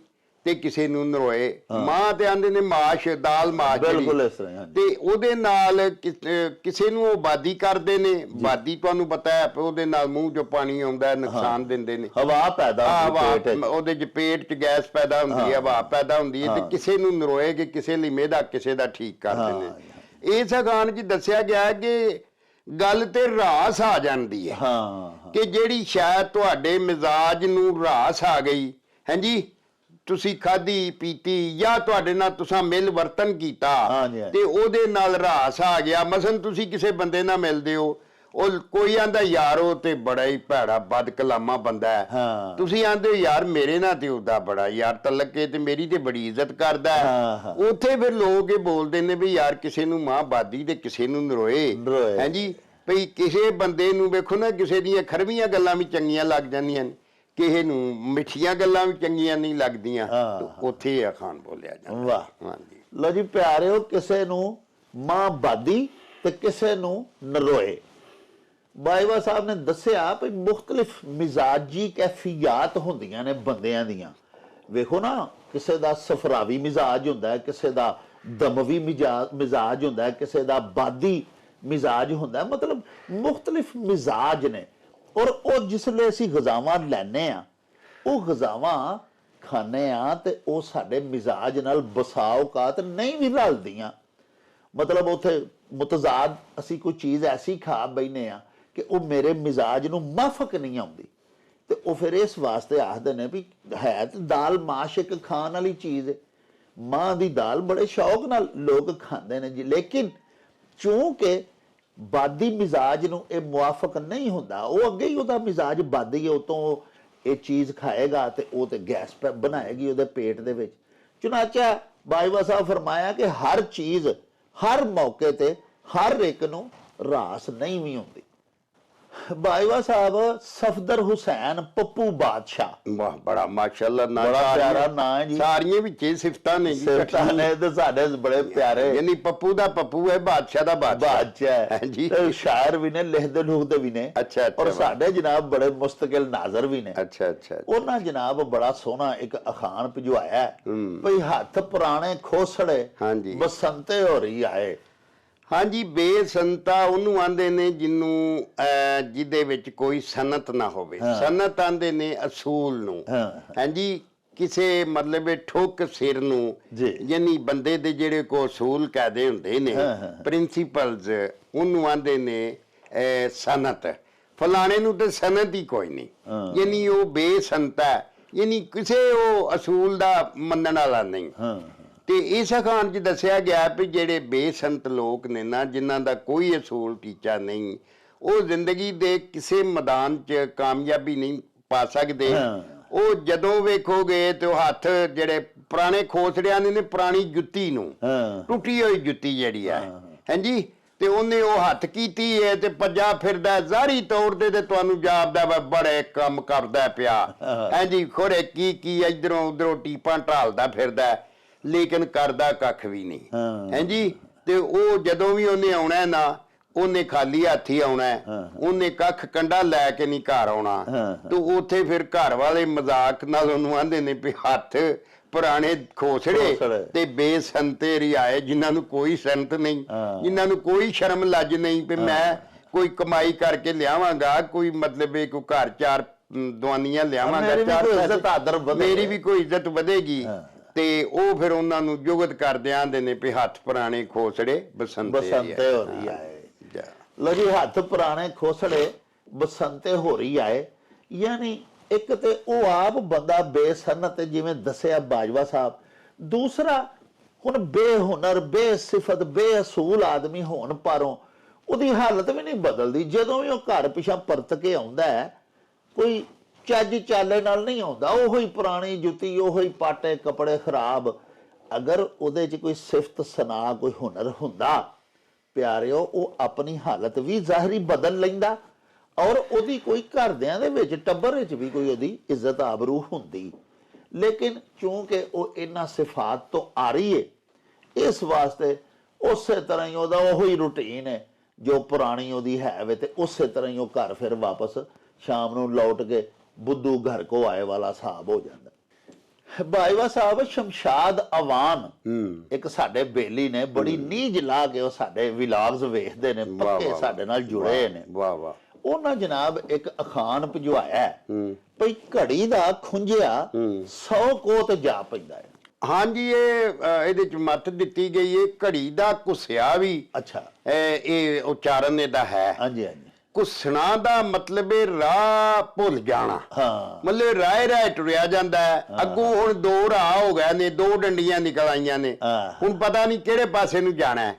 ਤੇ ਕਿਸੇ ਨੂੰ ਨਰੋਏ। ਮਾਂ ਤੇ ਆਂਦੇ ਨੇ ਮਾਸ਼ ਦਾਲ ਮਾਸ਼। ਬਿਲਕੁਲ ਇਸ ਤਰ੍ਹਾਂ ਹੀ। ਤੇ ਉਹਦੇ ਨਾਲ ਕਿਸ- ਨੂੰ ਉਹ ਬਾਦੀ ਕਰਦੇ ਨੇ। ਬਾਦੀ ਤੁਹਾਨੂੰ ਪਤਾ ਹੈ ਉਹਦੇ ਨਾਲ ਮੂੰਹ ਚੋਂ ਪਾਣੀ ਆਉਂਦਾ ਹੈ, ਨੁਕਸਾਨ ਦਿੰਦੇ ਨੇ। ਹਵਾ ਪੈਦਾ ਹੁੰਦੀ 'ਚ। ਉਹਦੇ ਚ ਪੇਟ ਚ ਗੈਸ ਪੈਦਾ ਹੁੰਦੀ ਹੈ ਹਵਾ ਪੈਦਾ ਹੁੰਦੀ ਹੈ ਤੇ ਕਿਸੇ ਨੂੰ ਨਰੋਏ ਕਿ ਕਿਸੇ ਲਈ ਮਿਹਦਾ ਕਿਸੇ ਦਾ ਠੀਕ ਕਰਦੇ ਨੇ। ਇਸ ਅਗਾਨ ਚ ਦੱਸਿਆ ਗਿਆ ਹੈ ਕਿ ਗੱਲ ਤੇ ਰਾਸ ਆ ਜਾਂਦੀ ਹੈ। ਹਾਂ ਹਾਂ। ਕਿ ਜਿਹੜੀ ਸ਼ਾਇਦ ਤੁਹਾਡੇ ਮਿਜ਼ਾਜ ਨੂੰ ਰਾਸ ਆ ਗਈ। ਹਾਂਜੀ ਤੁਸੀਂ ਖਾਧੀ ਪੀਤੀ ਜਾਂ ਤੁਹਾਡੇ ਨਾਲ ਤੁਸੀਂ ਮਿਲ ਵਰਤਨ ਕੀਤਾ। ਤੇ ਉਹਦੇ ਨਾਲ ਰਾਸ ਆ ਗਿਆ ਮਸਨ ਤੁਸੀਂ ਕਿਸੇ ਬੰਦੇ ਨਾਲ ਮਿਲਦੇ ਹੋ ਉਹ ਕੋਈ ਆਂਦਾ ਯਾਰ ਉਹ ਤੇ ਬੜਾ ਹੀ ਭੈੜਾ ਬਦ ਕਲਾਮਾ ਬੰਦਾ ਹੈ। ਤੁਸੀਂ ਆਂਦੇ ਹੋ ਯਾਰ ਮੇਰੇ ਨਾਲ ਤੇ ਉਹਦਾ ਬੜਾ ਯਾਰ ਤਲਕੇ ਤੇ ਮੇਰੀ ਤੇ ਬੜੀ ਇੱਜ਼ਤ ਕਰਦਾ ਹਾਂ। ਉੱਥੇ ਫਿਰ ਲੋਕ ਇਹ ਬੋਲਦੇ ਨੇ ਵੀ ਯਾਰ ਕਿਸੇ ਨੂੰ ਮਾਂ ਬਾਦੀ ਤੇ ਕਿਸੇ ਨੂੰ ਨਰੋਏ ਨਰੋਏ। ਹਾਂਜੀ ਭਈ ਕਿਸੇ ਬੰਦੇ ਨੂੰ ਵੇਖੋ ਨਾ ਕਿਸੇ ਦੀਆਂ ਖਰਵੀਆਂ ਗੱਲਾਂ ਵੀ ਚੰਗੀਆਂ ਲੱਗ ਜਾਂਦੀਆਂ ਨੇ ਕਿਸੇ ਨੂੰ ਮਿੱਠੀਆਂ ਗੱਲਾਂ ਵੀ ਚੰਗੀਆਂ ਨਹੀਂ ਲੱਗਦੀਆਂ। ਹਾਂ। ਤੇ ਉੱਥੇ ਇਹ ਅਖਾਣ ਬੋਲਿਆ ਜਾਂਦਾ। ਵਾਹ। ਹਾਂਜੀ। ਲੋ ਜੀ ਪਿਆਰਿਓ ਕਿਸੇ ਨੂੰ ਮਾਂ ਬਾਦੀ ਤੇ ਕਿਸੇ ਨੂੰ ਨਰੋਏ ਬਾਈਵਾ ਸਾਹਿਬ ਨੇ ਦੱਸਿਆ ਕਿ ਮੁxtਲਿਫ ਮਿਜ਼ਾਜੀ ਕੈਫੀਅਤ ਹੁੰਦੀਆਂ ਨੇ ਬੰਦਿਆਂ ਦੀਆਂ। ਵੇਖੋ ਨਾ ਕਿਸੇ ਦਾ ਸਫਰਾਵੀ ਮਿਜ਼ਾਜ ਹੁੰਦਾ ਹੈ ਕਿਸੇ ਦਾ ਦਮਵੀ ਮਿਜਾ- ਮਿਜ਼ਾਜ ਹੁੰਦਾ ਹੈ ਕਿਸੇ ਦਾ ਬਾਦੀ ਮਿਜ਼ਾਜ ਹੁੰਦਾ। ਹੈ ਮਤਲਬ ਮੁxtਲਿਫ ਮਿਜ਼ਾਜ ਨੇ। ਔਰ ਉਹ ਜਿਸਲੇ ਅਸੀਂ ਗਜ਼ਾਵਾਂ ਲੈਨੇ ਆ ਉਹ ਗਜ਼ਾਵਾਂ ਖਾਣੇ ਆ ਤੇ ਉਹ ਸਾਡੇ ਮਿਜ਼ਾਜ ਨਾਲ ਬਸਾਓਕਾਤ ਨਹੀਂ ਵੀ ਰਲਦੀਆਂ। ਮਤਲਬ ਉਥੇ ਮੁਤਜ਼ਾਦ, ਅਸੀਂ ਕੋਈ ਚੀਜ਼ ਐਸੀ ਖਾ ਬੈਨੇ ਆ ਕਿ ਉਹ ਮੇਰੇ ਮਿਜ਼ਾਜ ਨੂੰ ਮਾਫਕ ਨਹੀਂ ਆਉਂਦੀ। ਤੇ ਉਹ ਫਿਰ ਇਸ ਵਾਸਤੇ ਆਖਦੇ ਨੇ ਵੀ ਹੈ ਤੇ ਦਾਲ ਮਾਸ਼ਕ ਖਾਣ ਵਾਲੀ ਚੀਜ਼ ਹੈ ਮਾਂ ਦੀ ਦਾਲ ਬੜੇ ਸ਼ੌਕ ਨਾਲ ਲੋਕ ਖਾਂਦੇ ਨੇ ਜੀ। ਲੇਕਿਨ ਚੂੰਕਿ ਬਾਦੀ ਮਿਜ਼ਾਜ ਨੂੰ ਇਹ ਮੁਆਫਕ ਨਹੀਂ ਹੁੰਦਾ। ਉਹ ਅੱਗੇ ਹੀ ਉਹਦਾ ਮਿਜ਼ਾਜ ਬਾਦੀ ਹੈ ਉਤੋਂ ਇਹ ਚੀਜ਼ ਖਾਏਗਾ ਤੇ ਉਹ ਤੇ ਗੈਸ ਪੈ ਬਣਾਏਗੀ ਉਹਦੇ ਪੇਟ ਦੇ ਵਿੱਚ। ਚੁਨਾਚਾ ਬਾਈਵਾ ਸਾਹਿਬ ਫਰਮਾਇਆ ਕਿ ਹਰ ਚੀਜ਼ ਹਰ ਮੌਕੇ ਤੇ ਹਰ ਇੱਕ ਨੂੰ ਰਾਸ ਨਹੀਂ ਵੀ ਹੁੰਦੀ ਬਾਈਵਾ ਸਾਹਿਬ ਸਫਦਰ ਹੁਸੈਨ ਪੱਪੂ ਬਾਦਸ਼ਾਹ ਵਾਹ ਬੜਾ ਮਾਸ਼ਾਅੱਲਾ ਨਾ ਬੜਾ ਸਾਰੀਆਂ- ਪਿਆਰਾ ਨਾਂ ਹੈ ਜੀ। ਸਾਰੀਆਂ ਵਿੱਚ ਇਹ ਸਿਫਤਾਂ ਨੇ ਜੀ ਸਿਰਤਾਂ ਨੇ ਤੇ ਸਾਡੇ ਬੜੇ ਪਿਆਰੇ ਯਾਨੀ ਪੱਪੂ ਦਾ ਪੱਪੂ ਹੈ ਬਾਦਸ਼ਾਹ ਦਾ ਬਾਦਸ਼ਾਹ ਬਾਦਸ਼ਾਹ ਹਾਂਜੀ। ਤੇ ਸ਼ਾਇਰ ਵੀ ਨੇ ਲਿਖਦੇ ਲੁਖਦੇ ਵੀ ਨੇ ਅੱਛਾ, ਅੱਛਾ, ਔਰ ਵਾਹ। ਸਾਡੇ ਜਨਾਬ ਬੜੇ ਮੁਸਤਕਿਲ ਨਾਜ਼ਰ ਵੀ ਨੇ ਅੱਛਾ ਅੱਛਾ ਉਹਨਾਂ ਜਨਾਬ ਬੜਾ ਸੋਹਣਾ ਇੱਕ ਅਖਾਣ ਭਿਜਵਾਇਆ ਹੈ। ਭਈ ਹੱਥ ਪੁਰਾਣੇ ਖੋਸੜੇ ਹਾਂਜੀ। ਬਸੰਤੇ ਹੋ ਰਹੀ ਆਏ ਹਾਂਜੀ ਬੇਸੰਤਾ ਉਹਨੂੰ ਆਂਦੇ ਨੇ ਅਹ, ਜਿਹਦੇ ਵਿੱਚ ਕੋਈ ਸਨਤ ਨਾ ਹੋਵੇ ਸਨਤ ਆਂਦੇ ਨੇ ਅਸੂਲ ਨੂੰ। ਹਾਂਜੀ ਕਿਸੇ ਮਤਲਬ ਠੋਕ ਸਿਰ ਨੂੰ। ਯਾਨੀ ਬੰਦੇ ਦੇ ਜਿਹੜੇ ਕੋ ਅਸੂਲ ਕਾਇਦੇ ਹੁੰਦੇ ਨੇ। ਪ੍ਰਿੰਸੀਪਲਸ ਉਹਨੂੰ ਆਂਦੇ ਨੇ ਸਨਤ ਫਲਾਣੇ ਨੂੰ ਤੇ ਸਨਤ ਹੀ ਕੋਈ ਨਹੀਂ ਯਾਨੀ ਉਹ ਬੇਸੰਤਾ ਹੈ। ਯਾਨੀ ਕਿਸੇ ਉਹ ਅਸੂਲ ਦਾ ਮੰਨਣ ਵਾਲਾ ਨਹੀਂ ਹਾਂ ਤੇ ਇਸ ਅਖਾਣ 'ਚ ਦੱਸਿਆ ਗਿਆ ਵੀ ਜਿਹੜੇ ਬੇਸੰਤ ਲੋਕ ਨੇ ਨਾ ਜਿਨ੍ਹਾਂ ਦਾ ਕੋਈ ਅਸੂਲ ਟੀਚਾ ਨਹੀਂ ਉਹ ਜ਼ਿੰਦਗੀ ਦੇ ਕਿਸੇ ਮੈਦਾਨ 'ਚ ਕਾਮਯਾਬੀ ਨਹੀਂ ਪਾ ਸਕਦੇ। ਉਹ ਜਦੋਂ ਵੇਖੋਗੇ ਤੇ ਉਹ ਹੱਥ ਜਿਹੜੇ ਪੁਰਾਣੇ ਖੋਸੜਿਆਂ ਨੇ ਨੇ ਪੁਰਾਣੀ ਜੁੱਤੀ ਨੂੰ ਟੁੱਟੀ ਹੋਈ ਜੁੱਤੀ ਜਿਹੜੀ ਹੈ ਹਾਂਜੀ? ਤੇ ਉਹਨੇ ਉਹ ਹੱਥ ਕੀਤੀ ਹੈ ਤੇ ਭੱਜਾ ਫਿਰਦਾ ਹੈ, ਜ਼ਾਹਰੀ ਤੌਰ ਤੇ ਤੇ ਤੁਹਾਨੂੰ ਜਾਪਦਾ ਵਾ ਬੜੇ ਕੰਮ ਕਰਦਾ ਪਿਆ। ਹਾਂਜੀ ਖੋਰੇ ਕੀ ਕੀ ਇਧਰੋਂ ਉਧਰੋਂ ਟੀਪਾਂ ਢਾਲਦਾ ਫਿਰਦਾ ਲੇਕਿਨ ਕਰਦਾ ਕੱਖ ਵੀ ਨਹੀਂ ਹਾਂ। ਹਾਂਜੀ ਤੇ ਉਹ ਜਦੋਂ ਵੀ ਉਹਨੇ ਆਉਣਾ ਨਾ ਉਹਨੇ ਖਾਲੀ ਹੱਥੀ ਆਉਣਾ। ਉਹਨੇ ਕੱਖ ਕੰਡਾ ਲੈ ਕੇ ਨਹੀਂ ਘਰ ਆਉਣਾ। ਤੇ ਉੱਥੇ ਫਿਰ ਘਰ ਵਾਲੇ ਮਜ਼ਾਕ ਨਾਲ ਉਹਨੂੰ ਆਂਦੇ ਨੇ ਵੀ ਹੱਥ ਪੁਰਾਣੇ ਖੋਸੜੇ। ਤੇ ਬੇਸੰਤੇ ਰਿਆਏ ਜਿਨ੍ਹਾਂ ਨੂੰ ਕੋਈ ਸੰਤ ਨਹੀਂ। ਜਿਨ੍ਹਾਂ ਨੂੰ ਕੋਈ ਸ਼ਰਮ ਲੱਜ ਨਹੀਂ ਵੀ ਮੈਂ ਕੋਈ ਕਮਾਈ ਕਰਕੇ ਲਿਆਵਾਂਗਾ ਕੋਈ ਮਤਲਬ ਇਹ ਕੋਈ ਘਰ ਚਾਰ ਅਮ, ਦਵਾਨੀਆਂ ਲਿਆਵਾਂਗਾ ਚਾਰ ਕੋਈ ਪੈਸੇ- ਇੱਜ਼ਤ ਆਦਰ ਵਧੇ। ਮੇਰੀ ਵੀ ਕੋਈ ਇੱਜ਼ਤ ਵਧੇਗੀ ਤੇ ਉਹ ਫਿਰ ਉਹਨਾਂ ਨੂੰ ਜੁਗਤ ਕਰਦੇ ਆਂਦੇ ਨੇ ਵੀ ਹੱਥ ਪੁਰਾਣੇ ਖੋਸੜੇ ਬਸੰਤੇ ਬਸੰਤੇ ਹੋ ਰਹੀ ਆਏ। ਲੋ ਜੀ ਹੱਥ ਪੁਰਾਣੇ ਖੋਸੜੇ ਬਸੰਤੇ ਹੋ ਰਹੀ ਆਏ ਯਾਨੀ ਇੱਕ ਤੇ ਉਹ ਆਪ ਬੰਦਾ ਬੇਸਨਤ ਜਿਵੇਂ ਦੱਸਿਆ ਬਾਜਵਾ ਸਾਹਿਬ। ਦੂਸਰਾ ਹੁਣ ਬੇਹੁਨਰ ਬੇਸਿਫਤ ਬੇਅਸੂਲ ਆਦਮੀ ਹੋਣ ਪਾਰੋਂ ਉਹਦੀ ਹਾਲਤ ਵੀ ਨਹੀਂ ਬਦਲਦੀ। ਜਦੋਂ ਵੀ ਉਹ ਘਰ ਪਿਛਾ ਪਰਤ ਕੇ ਆਉਂਦਾ ਹੈ ਕੋਈ ਚੱਜ ਚਾਲੇ ਨਾਲ ਨਹੀਂ ਆਉਂਦਾ। ਉਹੋ ਹੀ ਪੁਰਾਣੀ ਜੁੱਤੀ, ਉਹੋ ਹੀ ਪਾਟੇ ਕੱਪੜੇ ਖਰਾਬ। ਅਗਰ ਉਹਦੇ 'ਚ ਕੋਈ ਸਿਫਤ ਸਨਾ, ਕੋਈ ਹੁਨਰ ਹੁੰਦਾ, ਪਿਆਰਿਓ, ਉਹ ਆਪਣੀ ਹਾਲਤ ਵੀ ਜ਼ਾਹਰੀ ਬਦਲ ਲੈਂਦਾ ਔਰ ਉਹਦੀ ਕੋਈ ਘਰਦਿਆਂ ਦੇ ਵਿੱਚ, ਟੱਬਰ ਵਿੱਚ ਵੀ ਕੋਈ ਉਹਦੀ ਇੱਜ਼ਤ ਆਬਰੂ ਹੁੰਦੀ। ਲੇਕਿਨ ਕਿਉਂਕਿ ਉਹ ਇਹਨਾਂ ਸਿਫਾਤ ਤੋਂ ਆ ਰਹੀ ਏ, ਇਸ ਵਾਸਤੇ ਉਸੇ ਤਰ੍ਹਾਂ ਹੀ ਉਹਦਾ ਉਹੋ ਹੀ ਰੁਟੀਨ ਹੈ ਜੋ ਪੁਰਾਣੀ ਉਹਦੀ ਹੈ ਵੇ ਤੇ ਉਸੇ ਤਰ੍ਹਾਂ ਹੀ ਉਹ ਘਰ ਫਿਰ ਵਾਪਸ ਸ਼ਾਮ ਨੂੰ ਲੌਟ ਕੇ ਬੁੱਧੂ ਘਰ ਕੋ ਆਏ ਵਾਲਾ ਹਿਸਾਬ ਹੋ ਜਾਂਦਾ। ਬਾਈਵਾ ਸਾਹਿਬ ਸ਼ਮਸ਼ਾਦ ਅਵਾਨ ਇੱਕ ਸਾਡੇ ਬੇਲੀ ਨੇ ਬੜੀ ਨੀਝ ਲਾ ਕੇ ਉਹ ਸਾਡੇ ਵਿਲਾਗਸ ਵੇਖਦੇ ਨੇ ਪੱਕੇ ਸਾਡੇ ਨਾਲ ਜੁੜੇ ਨੇ। ਵਾਹ ਵਾਹ। ਉਹਨਾਂ ਜਨਾਬ ਇੱਕ ਅਖਾਨ ਭਜਵਾਇਆ ਭਈ ਘੜੀ ਦਾ ਖੁੰਝਿਆ 100 ਕੋਤ ਜਾ ਪੈਂਦਾ ਹੈ। ਹਾਂਜੀ ਇਹ ਇਹਦੇ ਚ ਮੱਤ ਦਿੱਤੀ ਗਈ ਹੈ ਘੜੀ ਦਾ ਕੁਸਿਆ ਵੀ ਅੱਛਾ। ਇਹ ਉਚਾਰਨ ਇਹਦਾ ਹੈ। ਹਾਂਜੀ ਹਾਂਜੀ। ਕੁਸਣਾ ਦਾ ਮਤਲਬ ਹੈ ਰਾਹ ਭੁੱਲ ਜਾਣਾ। ਹਾਂ। ਮਤਲਬ ਰਾਏ ਰਾਏ ਟੁਰਿਆ ਜਾਂਦਾ ਹੈ। ਅੱਗੋਂ ਹੁਣ ਦੋ ਰਾਹ ਹੋ ਗਏ ਨੇ ਦੋ ਡੰਡੀਆਂ ਨਿਕਲ ਆਈਆਂ ਨੇ। ਹੁਣ ਪਤਾ ਨਹੀਂ ਕਿਹੜੇ ਪਾਸੇ ਨੂੰ ਜਾਣਾ ਹੈ।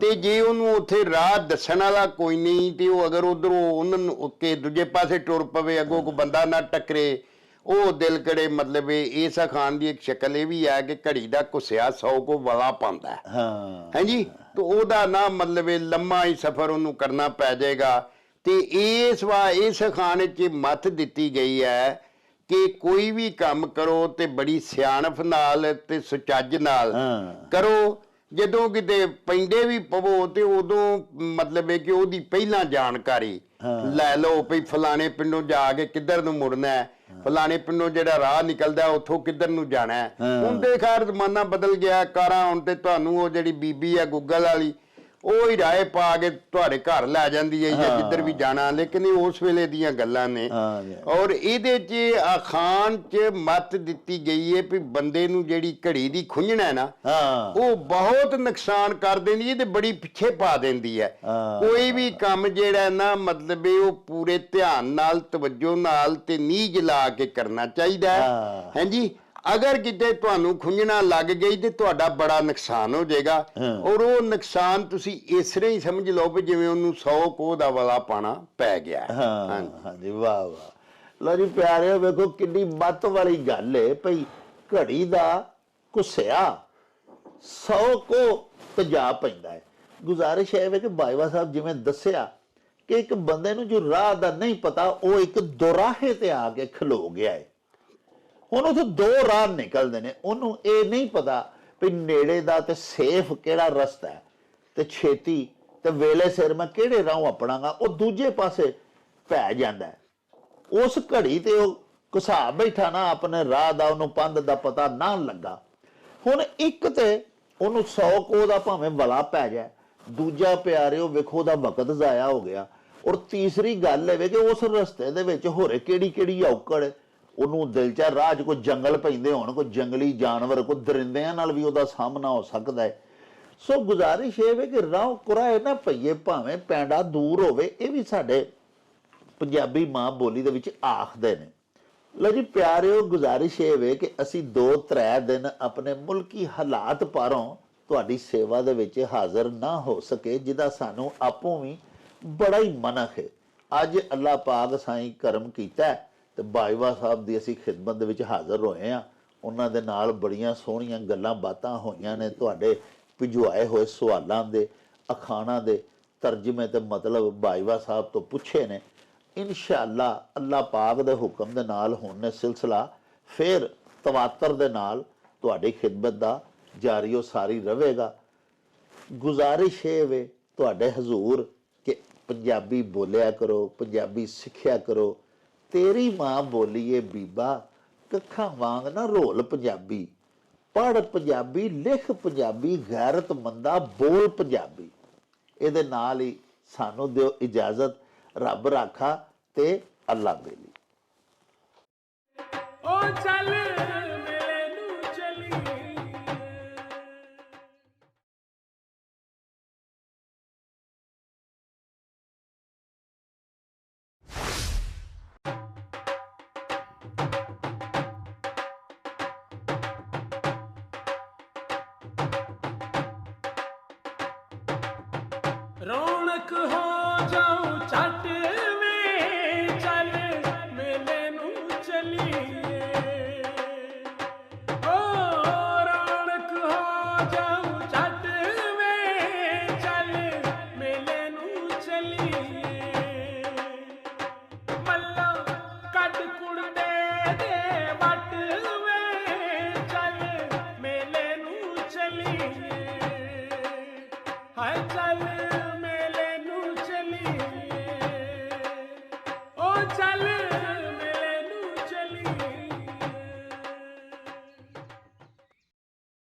ਤੇ ਜੇ ਉਹਨੂੰ ਉੱਥੇ ਰਾਹ ਦੱਸਣ ਵਾਲਾ ਕੋਈ ਨਹੀਂ ਤੇ ਉਹ ਅਗਰ ਉਧਰੋਂ ਉਹਨਾਂ ਨੂੰ ਦੂਜੇ ਪਾਸੇ ਟੁਰ ਪਵੇ ਅੱਗੋਂ ਕੋ ਬੰਦਾ ਨਾ ਟੱਕਰੇ ਉਹ ਦਿਲ ਕੜੇ ਮਤਲਬ ਇਹ ਇਸ ਖਾਨ ਦੀ ਇੱਕ ਸ਼ਕਲ ਇਹ ਵੀ ਹੈ ਕਿ ਘੜੀ ਦਾ ਘੁੱਸਿਆ 100 ਕੋ ਵਲਾ ਪਾਉਂਦਾ ਹੈ। ਹਾਂਜੀ ਤੇ ਉਹਦਾ ਨਾ ਮਤਲਬ ਲੰਮਾ ਹੀ ਸਫ਼ਰ ਉਹਨੂੰ ਕਰਨਾ ਪੈ ਜਾਏਗਾ। ਤੇ ਇਸ ਵਾ ਇਸ ਖਾਣੇ 'ਚ ਮੱਤ ਦਿੱਤੀ ਗਈ ਹੈ ਕਿ ਕੋਈ ਵੀ ਕੰਮ ਕਰੋ ਤੇ ਬੜੀ ਸਿਆਣਪ ਨਾਲ ਤੇ ਸੁਚੱਜ ਨਾਲ ਕਰੋ। ਜਦੋਂ ਕਿਤੇ ਪੈਂਦੇ ਵੀ ਪਵੋ ਤੇ ਉਦੋਂ ਮਤਲਬ ਹੈ ਕਿ ਉਹਦੀ ਪਹਿਲਾਂ ਜਾਣਕਾਰੀ ਲੈ ਲਓ ਭਈ ਫਲਾਣੇ ਪਿੰਡੋਂ ਜਾ ਕੇ ਕਿੱਧਰ ਨੂੰ ਮੁੜਨਾ ਹੈ। ਫਲਾਣੇ ਪਿੰਡੋਂ ਜਿਹੜਾ ਰਾਹ ਨਿਕਲਦਾ ਉੱਥੋਂ ਕਿੱਧਰ ਨੂੰ ਜਾਣਾ ਹੈ। ਹੁਣ ਦੇ ਖੈਰ ਜ਼ਮਾਨਾ ਬਦਲ ਗਿਆ ਕਾਰਾਂ ਹੁਣ ਤੇ ਤੁਹਾਨੂੰ ਉਹ ਜਿਹੜੀ ਬੀਬੀ ਹੈ ਗੂਗਲ ਵਾਲੀ ਉਹ ਹੀ ਰਾਏ ਪਾ ਕੇ ਤੁਹਾਡੇ ਘਰ ਲੈ ਜਾਂਦੀ ਹੈ ਜਾਂ ਜਿੱਧਰ ਵੀ ਜਾਣਾ ਲੇਕਿਨ ਇਹ ਉਸ ਵੇਲੇ ਦੀਆਂ ਗੱਲਾਂ ਨੇ। ਔਰ ਇਹਦੇ 'ਚ ਅਖਾਨ 'ਚ ਮੱਤ ਦਿੱਤੀ ਗਈ ਹੈ ਵੀ ਬੰਦੇ ਨੂੰ ਜਿਹੜੀ ਘੜੀ ਦੀ ਖੁੰਝਣਾ ਹੈ ਨਾ ਉਹ ਬਹੁਤ ਨੁਕਸਾਨ ਕਰ ਦਿੰਦੀ ਹੈ ਤੇ ਬੜੀ ਪਿੱਛੇ ਪਾ ਦਿੰਦੀ ਹੈ। ਕੋਈ ਵੀ ਕੰਮ ਜਿਹੜਾ ਨਾ ਮਤਲਬ ਇਹ ਉਹ ਪੂਰੇ ਧਿਆਨ ਨਾਲ ਤਵੱਜੋ ਨਾਲ ਤੇ ਨੀਝ ਲਾ ਕੇ ਕਰਨਾ ਚਾਹੀਦਾ ਹਾਂ। ਹਾਂਜੀ ਅਗਰ ਕਿਤੇ ਤੁਹਾਨੂੰ ਖੁੰਝਣਾ ਲੱਗ ਗਈ ਤੇ ਤੁਹਾਡਾ ਬੜਾ ਨੁਕਸਾਨ ਹੋ ਜਾਏਗਾ। ਔਰ ਉਹ ਨੁਕਸਾਨ ਤੁਸੀਂ ਇਸ ਤਰ੍ਹਾਂ ਹੀ ਸਮਝ ਲਓ ਵੀ ਜਿਵੇਂ ਉਹਨੂੰ 100 ਕੋਹ ਦਾ ਵਾਲਾ ਪਾਣਾ ਪੈ ਗਿਆ। ਹੈ। ਹਾਂਜੀ। ਵਾਹ ਵਾਹ। ਲੋ ਜੀ ਪਿਆਰਿਓ ਵੇਖੋ ਕਿੰਨੀ ਮੱਤ ਵਾਲੀ ਗੱਲ ਏ ਭਈ ਘੜੀ ਦਾ ਕੁਸਿਆ 100 ਕੋ ਤਜਾ ਪੈਂਦਾ ਹੈ ਗੁਜ਼ਾਰਿਸ਼ ਹੈ ਵੇ ਕਿ ਬਾਈਵਾ ਸਾਹਿਬ ਜਿਵੇਂ ਦੱਸਿਆ ਕਿ ਇੱਕ ਬੰਦੇ ਨੂੰ ਜੋ ਰਾਹ ਦਾ ਨਹੀਂ ਪਤਾ ਉਹ ਇੱਕ ਦੁਰਾਹੇ ਤੇ ਆ ਕੇ ਖਲੋ ਗਿਆ ਹੈ ਹੁਣ ਉਥੇ ਦੋ ਰਾਹ ਨਿਕਲਦੇ ਨੇ। ਉਹਨੂੰ ਇਹ ਨਹੀਂ ਪਤਾ ਵੀ ਨੇੜੇ ਦਾ ਤੇ ਸੇਫ ਕਿਹੜਾ ਰਸਤਾ ਹੈ। ਤੇ ਛੇਤੀ ਤੇ ਵੇਲੇ ਸਿਰ ਮੈਂ ਕਿਹੜੇ ਰਾਹ ਆਪਣਾਗਾ ਉਹ ਦੂਜੇ ਪਾਸੇ ਪੈ ਜਾਂਦਾ ਉਸ ਘੜੀ ਤੇ ਉਹ ਘਸਾ ਬੈਠਾ ਨਾ, ਆਪਣੇ ਰਾਹ ਦਾ, ਉਹਨੂੰ ਪੰਧ ਦਾ ਪਤਾ ਨਾ ਲੱਗਾ। ਹੁਣ ਇੱਕ ਤੇ ਉਹਨੂੰ 100 ਕੋ ਦਾ ਭਾਵੇਂ ਬਲਾ ਪੈ ਜਾਏ। ਦੂਜਾ ਪਿਆਰਿਓ, ਵੇਖੋ ਦਾ ਵਕਤ ਜ਼ਾਇਆ ਹੋ ਗਿਆ। ਔਰ ਤੀਸਰੀ ਗੱਲ ਇਹ ਵੇ ਕਿ ਉਸ ਰਸਤੇ ਦੇ ਵਿੱਚ ਹੋਰੇ ਕਿਹੜੀ ਕਿਹੜੀ ਔਕੜ ਉਹਨੂੰ ਦਿਲ ਚ ਰਾਜ ਕੋ ਜੰਗਲ ਪੈਂਦੇ ਹੋਣ, ਕੋਈ ਜੰਗਲੀ ਜਾਨਵਰ ਕੋ ਦਰਿੰਦਿਆਂ ਨਾਲ ਵੀ ਉਹਦਾ ਸਾਹਮਣਾ ਹੋ ਸਕਦਾ ਹੈ। ਸੋ ਗੁਜ਼ਾਰਿਸ਼ ਇਹ ਵੇ ਕਿ ਰਾਹ ਕੁਰਾਏ ਨਾ ਪਈਏ ਭਾਵੇਂ ਪੈਂਡਾ ਦੂਰ ਹੋਵੇ, ਇਹ ਵੀ ਸਾਡੇ ਪੰਜਾਬੀ ਮਾਂ ਬੋਲੀ ਦੇ ਵਿੱਚ ਆਖਦੇ ਨੇ। ਲੋ ਜੀ, ਪਿਆਰਿਓ, ਗੁਜ਼ਾਰਿਸ਼ ਇਹ ਵੇ ਕਿ ਅਸੀਂ 2-3 ਦਿਨ ਆਪਣੇ ਮੁਲਕੀ ਹਾਲਾਤ ਪਾਰੋਂ ਤੁਹਾਡੀ ਸੇਵਾ ਦੇ ਵਿੱਚ ਹਾਜ਼ਰ ਨਾ ਹੋ ਸਕੇ, ਜਿਹਦਾ ਸਾਨੂੰ ਆਪੋਂ ਵੀ ਬੜਾ ਹੀ ਮਨਖ ਹੈ। ਅੱਜ ਅੱਲਾਹ ਪਾਕ ਸਾਈਂ ਕਰਮ ਕੀਤਾ ਹੈ। ਤੇ ਬਾਈਵਾ ਸਾਹਿਬ ਦੀ ਅਸੀਂ ਖਿਦਮਤ ਦੇ ਵਿੱਚ ਹਾਜ਼ਰ ਹੋਏ ਆ ਉਹਨਾਂ ਦੇ ਨਾਲ ਬੜੀਆਂ ਸੋਹਣੀਆਂ ਗੱਲਾਂ ਬਾਤਾਂ ਹੋਈਆਂ ਨੇ ਤੁਹਾਡੇ ਭਿਜਵਾਏ ਹੋਏ ਸਵਾਲਾਂ ਦੇ, ਅਖਾਣਾ ਦੇ ਤਰਜਮੇ ਤੇ ਮਤਲਬ ਬਾਈਵਾ ਸਾਹਿਬ ਤੋਂ ਪੁੱਛੇ ਨੇ। ਇਨਸ਼ਾਅੱਲਾ ਅੱਲਾ ਪਾਕ ਦੇ ਹੁਕਮ ਦੇ ਨਾਲ ਹੁਣ ਨੇ ਸਿਲਸਿਲਾ ਫਿਰ ਤਵਾਤਰ ਦੇ ਨਾਲ ਤੁਹਾਡੀ ਖਿਦਮਤ ਦਾ ਜਾਰੀਓ ਸਾਰੀ ਰਹੇਗਾ। ਗੁਜ਼ਾਰਿਸ਼ ਇਹ ਵੇ ਤੁਹਾਡੇ ਹਜ਼ੂਰ ਕਿ ਪੰਜਾਬੀ ਬੋਲਿਆ ਕਰੋ, ਪੰਜਾਬੀ ਸਿੱਖਿਆ ਕਰੋ ਤੇਰੀ ਮਾਂ ਬੋਲੀ ਬੀਬਾ, ਕੱਖਾਂ ਵਾਂਗ ਨਾ ਰੋਲ ਪੰਜਾਬੀ। ਪੜ ਪੰਜਾਬੀ, ਲਿਖ ਪੰਜਾਬੀ ਗੈਰਤਮੰਦਾ ਬੋਲ ਪੰਜਾਬੀ। ਇਹਦੇ ਨਾਲ ਹੀ ਸਾਨੂੰ ਦਿਓ ਇਜਾਜ਼ਤ, ਰੱਬ ਰਾਖਾ ਤੇ ਅੱਲਾ ਬੇਲੀ ਓ ਚੱਲ ਰੌਣਕ ਹੋ ਜਾਉ ਛੱਟ